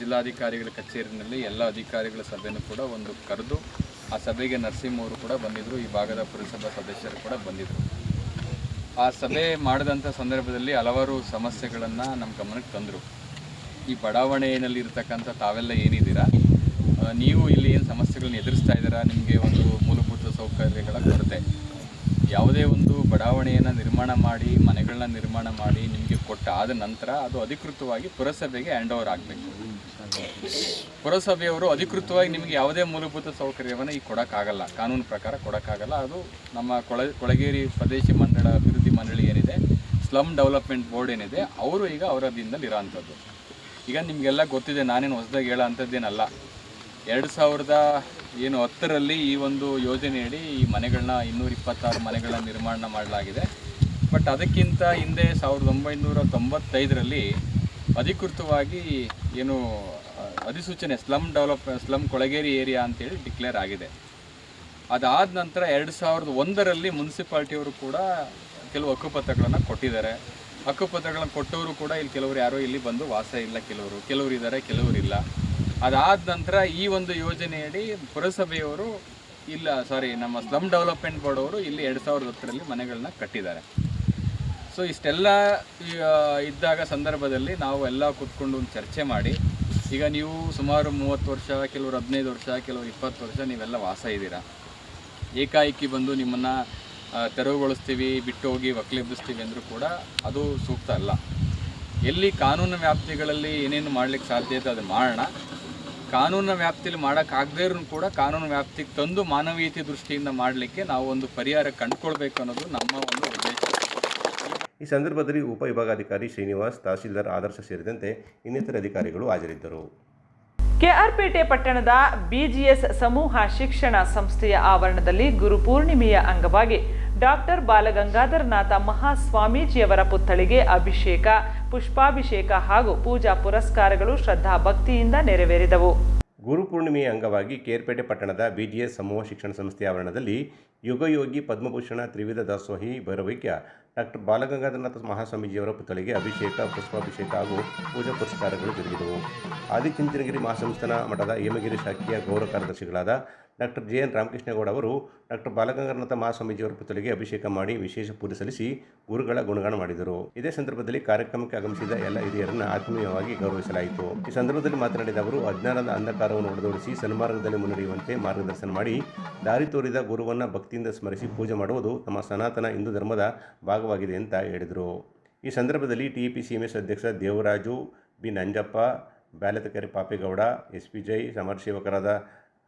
ಜಿಲ್ಲಾಧಿಕಾರಿಗಳ ಕಚೇರಿನಲ್ಲಿ ಎಲ್ಲ ಅಧಿಕಾರಿಗಳ ಸಭೆಯನ್ನು ಕೂಡ ಒಂದು ಕರೆದು, ಆ ಸಭೆಗೆ ನರಸಿಂಹವರು ಕೂಡ ಬಂದಿದ್ದರು, ಈ ಭಾಗದ ಪುರಸಭಾ ಸದಸ್ಯರು ಕೂಡ ಬಂದಿದ್ದರು. ಆ ಸಭೆ ಮಾಡಿದಂಥ ಸಂದರ್ಭದಲ್ಲಿ ಹಲವಾರು ಸಮಸ್ಯೆಗಳನ್ನು ನಮ್ಮ ಗಮನಕ್ಕೆ ತಂದರು. ಈ ಬಡಾವಣೆಯಲ್ಲಿ ಇರ್ತಕ್ಕಂಥ ತಾವೆಲ್ಲ ಏನಿದ್ದೀರಾ? ನೀವು ಇಲ್ಲಿ ಏನು ಸಮಸ್ಯೆಗಳನ್ನ ಎದುರಿಸ್ತಾ ಇದ್ದೀರಾ? ನಿಮಗೆ ಒಂದು ಮೂಲಭೂತ ಸೌಕರ್ಯಗಳ ಕೊರತೆ. ಯಾವುದೇ ಒಂದು ಬಡಾವಣೆಯನ್ನು ನಿರ್ಮಾಣ ಮಾಡಿ, ಮನೆಗಳನ್ನ ನಿರ್ಮಾಣ ಮಾಡಿ ನಿಮಗೆ ಕೊಟ್ಟ ಆದ ನಂತರ ಅದು ಅಧಿಕೃತವಾಗಿ ಪುರಸಭೆಗೆ ಹ್ಯಾಂಡ್ ಓವರ್ ಆಗಬೇಕು. ಪುರಸಭೆಯವರು ಅಧಿಕೃತವಾಗಿ ನಿಮಗೆ ಯಾವುದೇ ಮೂಲಭೂತ ಸೌಕರ್ಯವನ್ನು ಈಗ ಕೊಡೋಕ್ಕಾಗಲ್ಲ. ಕಾನೂನು ಪ್ರಕಾರ ಕೊಡೋಕ್ಕಾಗಲ್ಲ. ಅದು ನಮ್ಮ ಕೊಳ, ಕೊಳಗೇರಿ ಪ್ರದೇಶಿ ಮಂಡಳ ಅಭಿವೃದ್ಧಿ ಮಂಡಳಿ ಏನಿದೆ, ಸ್ಲಮ್ ಡೆವಲಪ್ಮೆಂಟ್ ಬೋರ್ಡ್ ಏನಿದೆ, ಅವರು ಈಗ ಅವರ ದಿನದಲ್ಲಿ ಇರೋವಂಥದ್ದು ಈಗ ನಿಮಗೆಲ್ಲ ಗೊತ್ತಿದೆ, ನಾನೇನು ಹೊಸದಾಗಿ ಹೇಳೋ ಅಂಥದ್ದೇನಲ್ಲ. ಎರಡು ಸಾವಿರದ ಏನು ಹತ್ತರಲ್ಲಿ ಈ ಒಂದು ಯೋಜನೆಯಡಿ ಈ ಮನೆಗಳನ್ನ ಇನ್ನೂರ ಇಪ್ಪತ್ತಾರು ಮನೆಗಳನ್ನ ನಿರ್ಮಾಣ ಮಾಡಲಾಗಿದೆ. ಬಟ್ ಅದಕ್ಕಿಂತ ಹಿಂದೆ ಸಾವಿರದ ಒಂಬೈನೂರ ತೊಂಬತ್ತೈದರಲ್ಲಿ ಅಧಿಕೃತವಾಗಿ ಏನು ಅಧಿಸೂಚನೆ, ಸ್ಲಮ್ ಡೆವಲಪ್, ಸ್ಲಮ್ ಕೊಳಗೇರಿ ಏರಿಯಾ ಅಂತೇಳಿ ಡಿಕ್ಲೇರ್ ಆಗಿದೆ. ಅದಾದ ನಂತರ ಎರಡು ಸಾವಿರದ ಒಂದರಲ್ಲಿ ಮುನ್ಸಿಪಾಲ್ಟಿಯವರು ಕೂಡ ಕೆಲವು ಹಕ್ಕುಪತ್ರಗಳನ್ನು ಕೊಟ್ಟಿದ್ದಾರೆ. ಹಕ್ಕುಪತ್ರಗಳನ್ನು ಕೊಟ್ಟವರು ಕೂಡ ಇಲ್ಲಿ ಕೆಲವರು ಯಾರೋ ಇಲ್ಲಿ ಬಂದು ವಾಸ ಇಲ್ಲ ಕೆಲವರು. ಕೆಲವರು ಇದ್ದಾರೆ ಕೆಲವರು ಇಲ್ಲ. ಅದಾದ ನಂತರ ಈ ಒಂದು ಯೋಜನೆಯಡಿ ಪುರಸಭೆಯವರು ಇಲ್ಲ ಸಾರಿ ನಮ್ಮ ಸ್ಲಮ್ ಡೆವಲಪ್ಮೆಂಟ್ ಬೋರ್ಡ್ ಅವರು ಇಲ್ಲಿ ಎರಡು ಸಾವಿರದ ಹತ್ತರಲ್ಲಿ ಮನೆಗಳನ್ನ ಕಟ್ಟಿದ್ದಾರೆ. ಸೊ ಇಷ್ಟೆಲ್ಲ ಇದ್ದಾಗ ಸಂದರ್ಭದಲ್ಲಿ ನಾವು ಎಲ್ಲ ಕೂತ್ಕೊಂಡು ಒಂದು ಚರ್ಚೆ ಮಾಡಿ, ಈಗ ನೀವು ಸುಮಾರು ಮೂವತ್ತು ವರ್ಷ, ಕೆಲವರು ಹದಿನೈದು ವರ್ಷ, ಕೆಲವರು ಇಪ್ಪತ್ತು ವರ್ಷ ನೀವೆಲ್ಲ ವಾಸ ಇದ್ದೀರಾ? ಏಕಾಏಕಿ ಬಂದು ನಿಮ್ಮನ್ನು ತೆರವುಗೊಳಿಸ್ತೀವಿ ಬಿಟ್ಟು ಹೋಗಿ ಒಕ್ಕಲೆಬ್ಬಿಸ್ತೀವಿ ಅಂದರೂ ಕೂಡ ಅದು ಸೂಕ್ತ ಅಲ್ಲ. ಎಲ್ಲಿ ಕಾನೂನು ವ್ಯಾಪ್ತಿಗಳಲ್ಲಿ ಏನೇನು ಮಾಡಲಿಕ್ಕೆ ಸಾಧ್ಯ ಇದೆ ಅದು ಮಾಡೋಣ ಕಾನೂನು ವ್ಯಾಪ್ತಿಯಲ್ಲಿ ಮಾಡೋಕ್ಕಾಗದೇ ಇರೂ ಕೂಡ ಕಾನೂನು ವ್ಯಾಪ್ತಿಗೆ ತಂದು ಮಾನವೀಯತೆ ದೃಷ್ಟಿಯಿಂದ ಮಾಡಲಿಕ್ಕೆ ನಾವು ಒಂದು ಪರಿಹಾರ ಕಂಡುಕೊಳ್ಬೇಕು ಅನ್ನೋದು ನಮ್ಮ ಒಂದು ಉದ್ದೇಶ. ಈ ಸಂದರ್ಭದಲ್ಲಿ ಉಪವಿಭಾಗಾಧಿಕಾರಿ ಶ್ರೀನಿವಾಸ್ ತಹಸೀಲ್ದಾರ್ ಆದರ್ಶ ಸೇರಿದಂತೆ ಇನ್ನಿತರ ಅಧಿಕಾರಿಗಳು ಹಾಜರಿದ್ದರು. ಕೆಆರ್ಪೇಟೆ ಪಟ್ಟಣದ ಬಿಜಿಎಸ್ ಸಮೂಹ ಶಿಕ್ಷಣ ಸಂಸ್ಥೆಯ ಆವರಣದಲ್ಲಿ ಗುರುಪೂರ್ಣಿಮೆಯ ಅಂಗವಾಗಿ ಡಾಕ್ಟರ್ ಬಾಲಗಂಗಾಧರನಾಥ ಮಹಾಸ್ವಾಮೀಜಿಯವರ ಪುತ್ಥಳಿಗೆ ಅಭಿಷೇಕ, ಪುಷ್ಪಾಭಿಷೇಕ ಹಾಗೂ ಪೂಜಾ ಪುರಸ್ಕಾರಗಳು ಶ್ರದ್ಧಾ ಭಕ್ತಿಯಿಂದ ನೆರವೇರಿದವು. ಗುರುಪೂರ್ಣಿಮೆಯ ಅಂಗವಾಗಿ ಕೇರ್ಪೇಟೆ ಪಟ್ಟಣದ ಬಿಜಿಎಸ್ ಸಮೂಹ ಶಿಕ್ಷಣ ಸಂಸ್ಥೆ ಆವರಣದಲ್ಲಿ ಯುಗಯೋಗಿ ಪದ್ಮಭೂಷಣ ತ್ರಿವಿಧ ದಾಸೋಹಿ ಭೈರವೈಕ್ಯ ಡಾಕ್ಟರ್ ಬಾಲಗಂಗಾಧರನಾಥ ಮಹಾಸ್ವಾಮೀಜಿಯವರ ಪುತ್ಥಳಿಗೆ ಅಭಿಷೇಕ, ಪುಷ್ಪಾಭಿಷೇಕ ಹಾಗೂ ಪೂಜಾ ಪುರಸ್ಕಾರಗಳು ಜರುಗಿದವು. ಆದಿಚುಂಚನಗಿರಿ ಮಹಾಸಂಸ್ಥಾನ ಮಠದ ಹೇಮಗಿರಿ ಶಾಖೆಯ ಗೌರವ ಕಾರ್ಯದರ್ಶಿಗಳಾದ ಡಾಕ್ಟರ್ ಜೆ ಎನ್ ರಾಮಕೃಷ್ಣಗೌಡ ಅವರು ಡಾಕ್ಟರ್ ಬಾಲಗಂಗಾಧರನಾಥ ಮಹಾಸ್ವಾಮೀಜಿಯವರ ಪುತ್ತಲಿಗೆ ಅಭಿಷೇಕ ಮಾಡಿ ವಿಶೇಷ ಪೂಜೆ ಸಲ್ಲಿಸಿ ಗುರುಗಳ ಗುಣಗಾನ ಮಾಡಿದರು. ಇದೇ ಸಂದರ್ಭದಲ್ಲಿ ಕಾರ್ಯಕ್ರಮಕ್ಕೆ ಆಗಮಿಸಿದ ಎಲ್ಲ ಹಿರಿಯರನ್ನು ಆತ್ಮೀಯವಾಗಿ ಗೌರವಿಸಲಾಯಿತು. ಈ ಸಂದರ್ಭದಲ್ಲಿ ಮಾತನಾಡಿದ ಅವರು, ಅಜ್ಞಾನದ ಅಂಧಕಾರವನ್ನು ಹೊಡೆದೋಡಿಸಿ ಸನ್ಮಾರ್ಗದಲ್ಲಿ ಮುನ್ನಡೆಯುವಂತೆ ಮಾರ್ಗದರ್ಶನ ಮಾಡಿ, ದಾರಿ ತೋರಿದ ಗುರುವನ್ನು ಭಕ್ತಿಯಿಂದ ಸ್ಮರಿಸಿ ಪೂಜೆ ಮಾಡುವುದು ನಮ್ಮ ಸನಾತನ ಹಿಂದೂ ಧರ್ಮದ ಭಾಗವಾಗಿದೆ ಅಂತ ಹೇಳಿದರು. ಈ ಸಂದರ್ಭದಲ್ಲಿ ಟಿಇಪಿ ಸಿಎಂಎಸ್ ಅಧ್ಯಕ್ಷ Devaraju B Nanjappa, Byalathakari Papegowda, S P Jai, ಸಮಾಜ ಸೇವಕರಾದ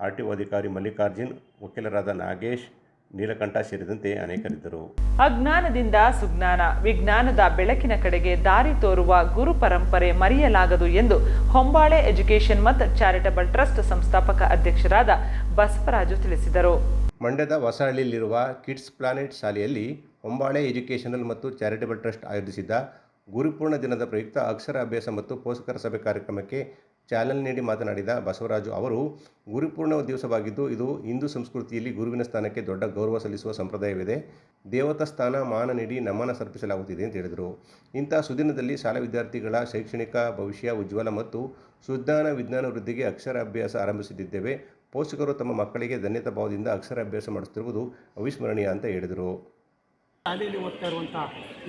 ಆರ್ ಟಿಒ ಅಧಿಕಾರಿ ಮಲ್ಲಿಕಾರ್ಜುನ್ ವಕೀಲರಾದ ನಾಗೇಶ್ ನೀಲಕಂಠ ಸೇರಿದಂತೆ ಅನೇಕರಿದ್ದರು. ಅಜ್ಞಾನದಿಂದ ಸುಜ್ಞಾನ ವಿಜ್ಞಾನದ ಬೆಳಕಿನ ಕಡೆಗೆ ದಾರಿ ತೋರುವ ಗುರು ಪರಂಪರೆ ಮರೆಯಲಾಗದು ಎಂದು ಹೊಂಬಾಳೆ ಎಜುಕೇಷನ್ ಮತ್ತು ಚಾರಿಟಬಲ್ ಟ್ರಸ್ಟ್ ಸಂಸ್ಥಾಪಕ ಅಧ್ಯಕ್ಷರಾದ ಬಸವರಾಜು ತಿಳಿಸಿದರು. ಮಂಡ್ಯದ ಹೊಸಹಳ್ಳಿಯಲ್ಲಿರುವ ಕಿಡ್ಸ್ ಪ್ಲಾನೆಟ್ ಶಾಲೆಯಲ್ಲಿ ಹೊಂಬಾಳೆ ಎಜುಕೇಷನಲ್ ಮತ್ತು ಚಾರಿಟಬಲ್ ಟ್ರಸ್ಟ್ ಆಯೋಜಿಸಿದ್ದ ಗುರುಪೂರ್ಣ ದಿನದ ಪ್ರಯುಕ್ತ ಅಕ್ಷರ ಅಭ್ಯಾಸ ಮತ್ತು ಪೋಷಕರ ಸಭೆ ಕಾರ್ಯಕ್ರಮಕ್ಕೆ ಚಾಲನೆ ನೀಡಿ ಮಾತನಾಡಿದ ಬಸವರಾಜು ಅವರು ಗುರುಪೂರ್ಣ ದಿವಸವಾಗಿದ್ದು, ಇದು ಹಿಂದೂ ಸಂಸ್ಕೃತಿಯಲ್ಲಿ ಗುರುವಿನ ಸ್ಥಾನಕ್ಕೆ ದೊಡ್ಡ ಗೌರವ ಸಲ್ಲಿಸುವ ಸಂಪ್ರದಾಯವಿದೆ. ದೇವತಾ ಸ್ಥಾನ ಮಾನ ನೀಡಿ ನಮನ ಸರ್ಪಿಸಲಾಗುತ್ತಿದೆ ಅಂತ ಹೇಳಿದರು. ಇಂತಹ ಸುದಿನದಲ್ಲಿ ಶಾಲಾ ವಿದ್ಯಾರ್ಥಿಗಳ ಶೈಕ್ಷಣಿಕ ಭವಿಷ್ಯ ಉಜ್ವಲ ಮತ್ತು ಸುಜ್ಞಾನ ವಿಜ್ಞಾನ ವೃದ್ಧಿಗೆ ಅಕ್ಷರಾಭ್ಯಾಸ ಆರಂಭಿಸುತ್ತಿದ್ದೇವೆ ಪೋಷಕರು ತಮ್ಮ ಮಕ್ಕಳಿಗೆ ಧನ್ಯತಾ ಭಾವದಿಂದ ಅಕ್ಷರಾಭ್ಯಾಸ ಮಾಡಿಸುತ್ತಿರುವುದು ಅವಿಸ್ಮರಣೀಯ ಅಂತ ಹೇಳಿದರು. ಶಾಲೆಯಲ್ಲಿ ಓದ್ತಾ ಇರುವಂಥ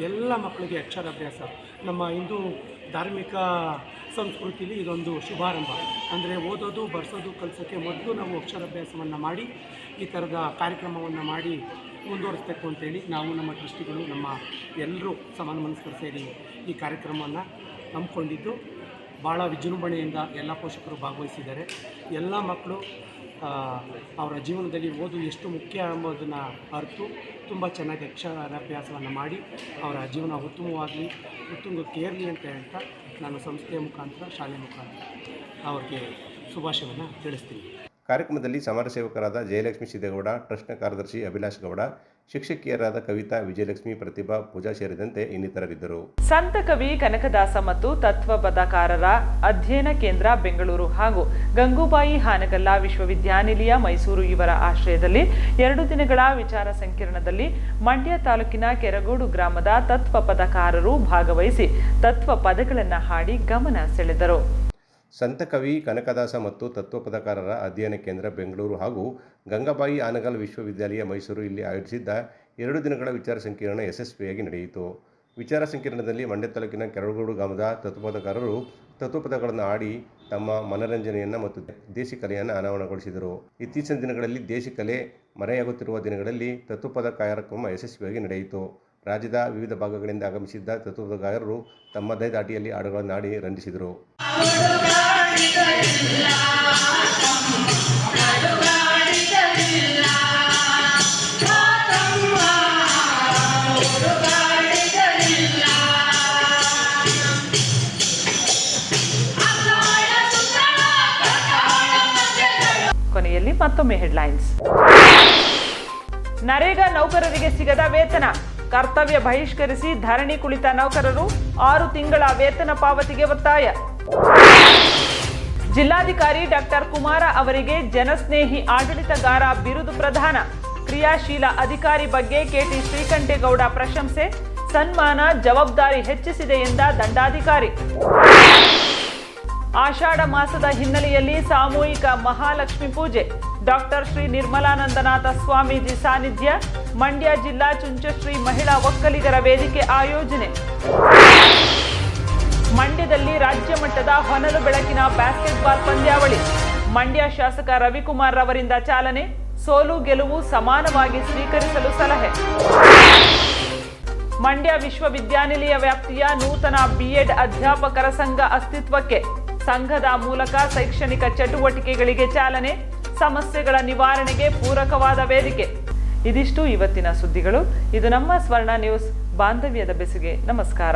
ಎಲ್ಲ ಮಕ್ಕಳಿಗೆ ಅಕ್ಷರಾಭ್ಯಾಸ. ನಮ್ಮ ಹಿಂದೂ ಧಾರ್ಮಿಕ ಸಂಸ್ಕೃತಿಲಿ ಇದೊಂದು ಶುಭಾರಂಭ. ಅಂದರೆ ಓದೋದು, ಬರ್ಸೋದು ಕಲಿಸೋಕ್ಕೆ ಮೊದಲು ನಾವು ಅಕ್ಷರಾಭ್ಯಾಸವನ್ನು ಮಾಡಿ, ಈ ಥರದ ಕಾರ್ಯಕ್ರಮವನ್ನು ಮಾಡಿ ಮುಂದುವರಿಸಬೇಕು ಅಂತೇಳಿ ನಾವು ನಮ್ಮ ಟ್ರಸ್ಟಿಗಳು ನಮ್ಮ ಎಲ್ಲರೂ ಸಮಾನ ಮನಸ್ಕರು ಸೇರಿ ಈ ಕಾರ್ಯಕ್ರಮವನ್ನು ಹಮ್ಮಿಕೊಂಡಿದ್ದು ಭಾಳ ವಿಜೃಂಭಣೆಯಿಂದ ಎಲ್ಲ ಪೋಷಕರು ಭಾಗವಹಿಸಿದ್ದಾರೆ. ಎಲ್ಲ ಮಕ್ಕಳು ಅವರ ಜೀವನದಲ್ಲಿ ಓದು ಎಷ್ಟು ಮುಖ್ಯ ಎಂಬುದನ್ನು ಅರ್ತು ತುಂಬ ಚೆನ್ನಾಗಿ ಅಕ್ಷರಾಭ್ಯಾಸವನ್ನು ಮಾಡಿ ಅವರ ಜೀವನ ಉತ್ತಮವಾಗಲಿ ಉತ್ತುಂಗಕ್ಕೇರಲಿ ಅಂತ ಹೇಳ್ತಾ ನಾನು ಸಂಸ್ಥೆಯ ಮುಖಾಂತರ ಶಾಲೆ ಮುಖಾಂತರ ಅವರಿಗೆ ಶುಭಾಶಯವನ್ನು ತಿಳಿಸ್ತೀನಿ. ಕಾರ್ಯಕ್ರಮದಲ್ಲಿ ಸಮಾಜ ಸೇವಕರಾದ ಜಯಲಕ್ಷ್ಮಿ ಸಿದ್ದೇಗೌಡ ಟ್ರಸ್ಟ್ನ ಕಾರ್ಯದರ್ಶಿ ಅಭಿಲಾಷ್ ಗೌಡ ಶಿಕ್ಷಕಿಯರಾದ ಕವಿತಾ ವಿಜಯಲಕ್ಷ್ಮಿ, ಪ್ರತಿಭಾ ಪೂಜಾ ಸೇರಿದಂತೆ ಇನ್ನಿತರರಿದ್ದರು. ಸಂತ ಕವಿ ಕನಕದಾಸ ಮತ್ತು ತತ್ವ ಪದಕಾರರ ಅಧ್ಯಯನ ಕೇಂದ್ರ ಬೆಂಗಳೂರು ಹಾಗೂ ಗಂಗೂಬಾಯಿ ಹಾನಗಲ್ಲ ವಿಶ್ವವಿದ್ಯಾನಿಲಯ ಮೈಸೂರು ಇವರ ಆಶ್ರಯದಲ್ಲಿ ಎರಡು ದಿನಗಳ ವಿಚಾರ ಸಂಕಿರಣದಲ್ಲಿ ಮಂಡ್ಯ ತಾಲೂಕಿನ ಕೆರಗೋಡು ಗ್ರಾಮದ ತತ್ವ ಪದಕಾರರು ಭಾಗವಹಿಸಿ ತತ್ವ ಪದಗಳನ್ನು ಹಾಡಿ ಗಮನ ಸೆಳೆದರು. ಸಂತ ಕವಿ, ಕನಕದಾಸ ಮತ್ತು ತತ್ವಪದಕಾರರ ಅಧ್ಯಯನ ಕೇಂದ್ರ ಬೆಂಗಳೂರು ಹಾಗೂ ಗಂಗಾಬಾಯಿ ಆನಗಲ್ ವಿಶ್ವವಿದ್ಯಾಲಯ ಮೈಸೂರು ಇಲ್ಲಿ ಆಯೋಜಿಸಿದ್ದ ಎರಡು ದಿನಗಳ ವಿಚಾರ ಸಂಕಿರಣ ಯಶಸ್ವಿಯಾಗಿ ನಡೆಯಿತು. ವಿಚಾರ ಸಂಕಿರಣದಲ್ಲಿ ಮಂಡ್ಯ ತಾಲೂಕಿನ ಕೆರಳಗೋಡು ಗ್ರಾಮದ ತತ್ವಪದಕಾರರು ತತ್ವಪದಗಳನ್ನು ಆಡಿ ತಮ್ಮ ಮನರಂಜನೆಯನ್ನು ಮತ್ತು ದೇಶಿ ಕಲೆಯನ್ನು ಅನಾವರಣಗೊಳಿಸಿದರು. ಇತ್ತೀಚಿನ ದಿನಗಳಲ್ಲಿ ದೇಶಿ ಕಲೆ ಮರೆಯಾಗುತ್ತಿರುವ ದಿನಗಳಲ್ಲಿ ತತ್ವಪದ ಕಾರ್ಯಕ್ರಮ ಯಶಸ್ವಿಯಾಗಿ ನಡೆಯಿತು. ರಾಜ್ಯದ ವಿವಿಧ ಭಾಗಗಳಿಂದ ಆಗಮಿಸಿದ್ದ ತತ್ವಪದಗಾರರು ತಮ್ಮದೇ ದಾಟಿಯಲ್ಲಿ ಹಾಡುಗಳನ್ನು ಆಡಿ ರಂಜಿಸಿದರು. ಕೊನೆಯಲ್ಲಿ ಮತ್ತೊಮ್ಮೆ ಹೆಡ್ಲೈನ್ಸ್ ನರೇಗಾ ನೌಕರರಿಗೆ ಸಿಗದ ವೇತನ. ಕರ್ತವ್ಯ ಬಹಿಷ್ಕರಿಸಿ ಧರಣಿ ಕುಳಿತ ನೌಕರರು ಆರು ತಿಂಗಳ ವೇತನ ಪಾವತಿಗೆ ಒತ್ತಾಯ. ಜಿಲ್ಲಾಧಿಕಾರಿ ಡಾಕ್ಟರ್ ಕುಮಾರ ಅವರಿಗೆ ಜನಸ್ನೇಹಿ ಆಡಳಿತಗಾರ ಬಿರುದು ಪ್ರದಾನ. ಕ್ರಿಯಾಶೀಲ ಅಧಿಕಾರಿ ಬಗ್ಗೆ ಕೆಟಿ ಶ್ರೀಕಂಠೇಗೌಡ ಪ್ರಶಂಸೆ. ಸನ್ಮಾನ ಜವಾಬ್ದಾರಿ ಹೆಚ್ಚಿಸಿದೆ ಎಂದ ದಂಡಾಧಿಕಾರಿ. ಆಷಾಢ ಮಾಸದ ಹಿನ್ನೆಲೆಯಲ್ಲಿ ಸಾಮೂಹಿಕ ಮಹಾಲಕ್ಷ್ಮಿ ಪೂಜೆ. ಡಾಕ್ಟರ್ ಶ್ರೀ ನಿರ್ಮಲಾನಂದನಾಥ ಸ್ವಾಮೀಜಿ ಸಾನ್ನಿಧ್ಯ. ಮಂಡ್ಯ ಜಿಲ್ಲಾ ಚುಂಚಶ್ರೀ ಮಹಿಳಾ ಒಕ್ಕಲಿಗರ ವೇದಿಕೆ ಆಯೋಜನೆ. ರಾಜ್ಯ ಮಟ್ಟದ ಹೊನಲು ಬೆಳಕಿನ ಬ್ಯಾಸ್ಕೆಟ್ಬಾಲ್ ಪಂದ್ಯಾವಳಿ. ಮಂಡ್ಯ ಶಾಸಕ ರವಿಕುಮಾರ್ ರವರಿಂದ ಚಾಲನೆ, ಸೋಲು ಗೆಲುವು ಸಮಾನವಾಗಿ ಸ್ವೀಕರಿಸಲು ಸಲಹೆ. ಮಂಡ್ಯ ವಿಶ್ವವಿದ್ಯಾನಿಲಯ ವ್ಯಾಪ್ತಿಯ ನೂತನ ಬಿಎಡ್ ಅಧ್ಯಾಪಕರ ಸಂಘ ಅಸ್ತಿತ್ವಕ್ಕೆ, ಸಂಘದ ಮೂಲಕ ಶೈಕ್ಷಣಿಕ ಚಟುವಟಿಕೆಗಳಿಗೆ ಚಾಲನೆ, ಸಮಸ್ಯೆಗಳ ನಿವಾರಣೆಗೆ ಪೂರಕವಾದ ವೇದಿಕೆ. ಇದಿಷ್ಟು ಇವತ್ತಿನ ಸುದ್ದಿಗಳು. ಇದು ನಮ್ಮ ಸ್ವರ್ಣ ನ್ಯೂಸ್, ಬಾಂಧವ್ಯದ ಬೆಸುಗೆ ನಮಸ್ಕಾರ.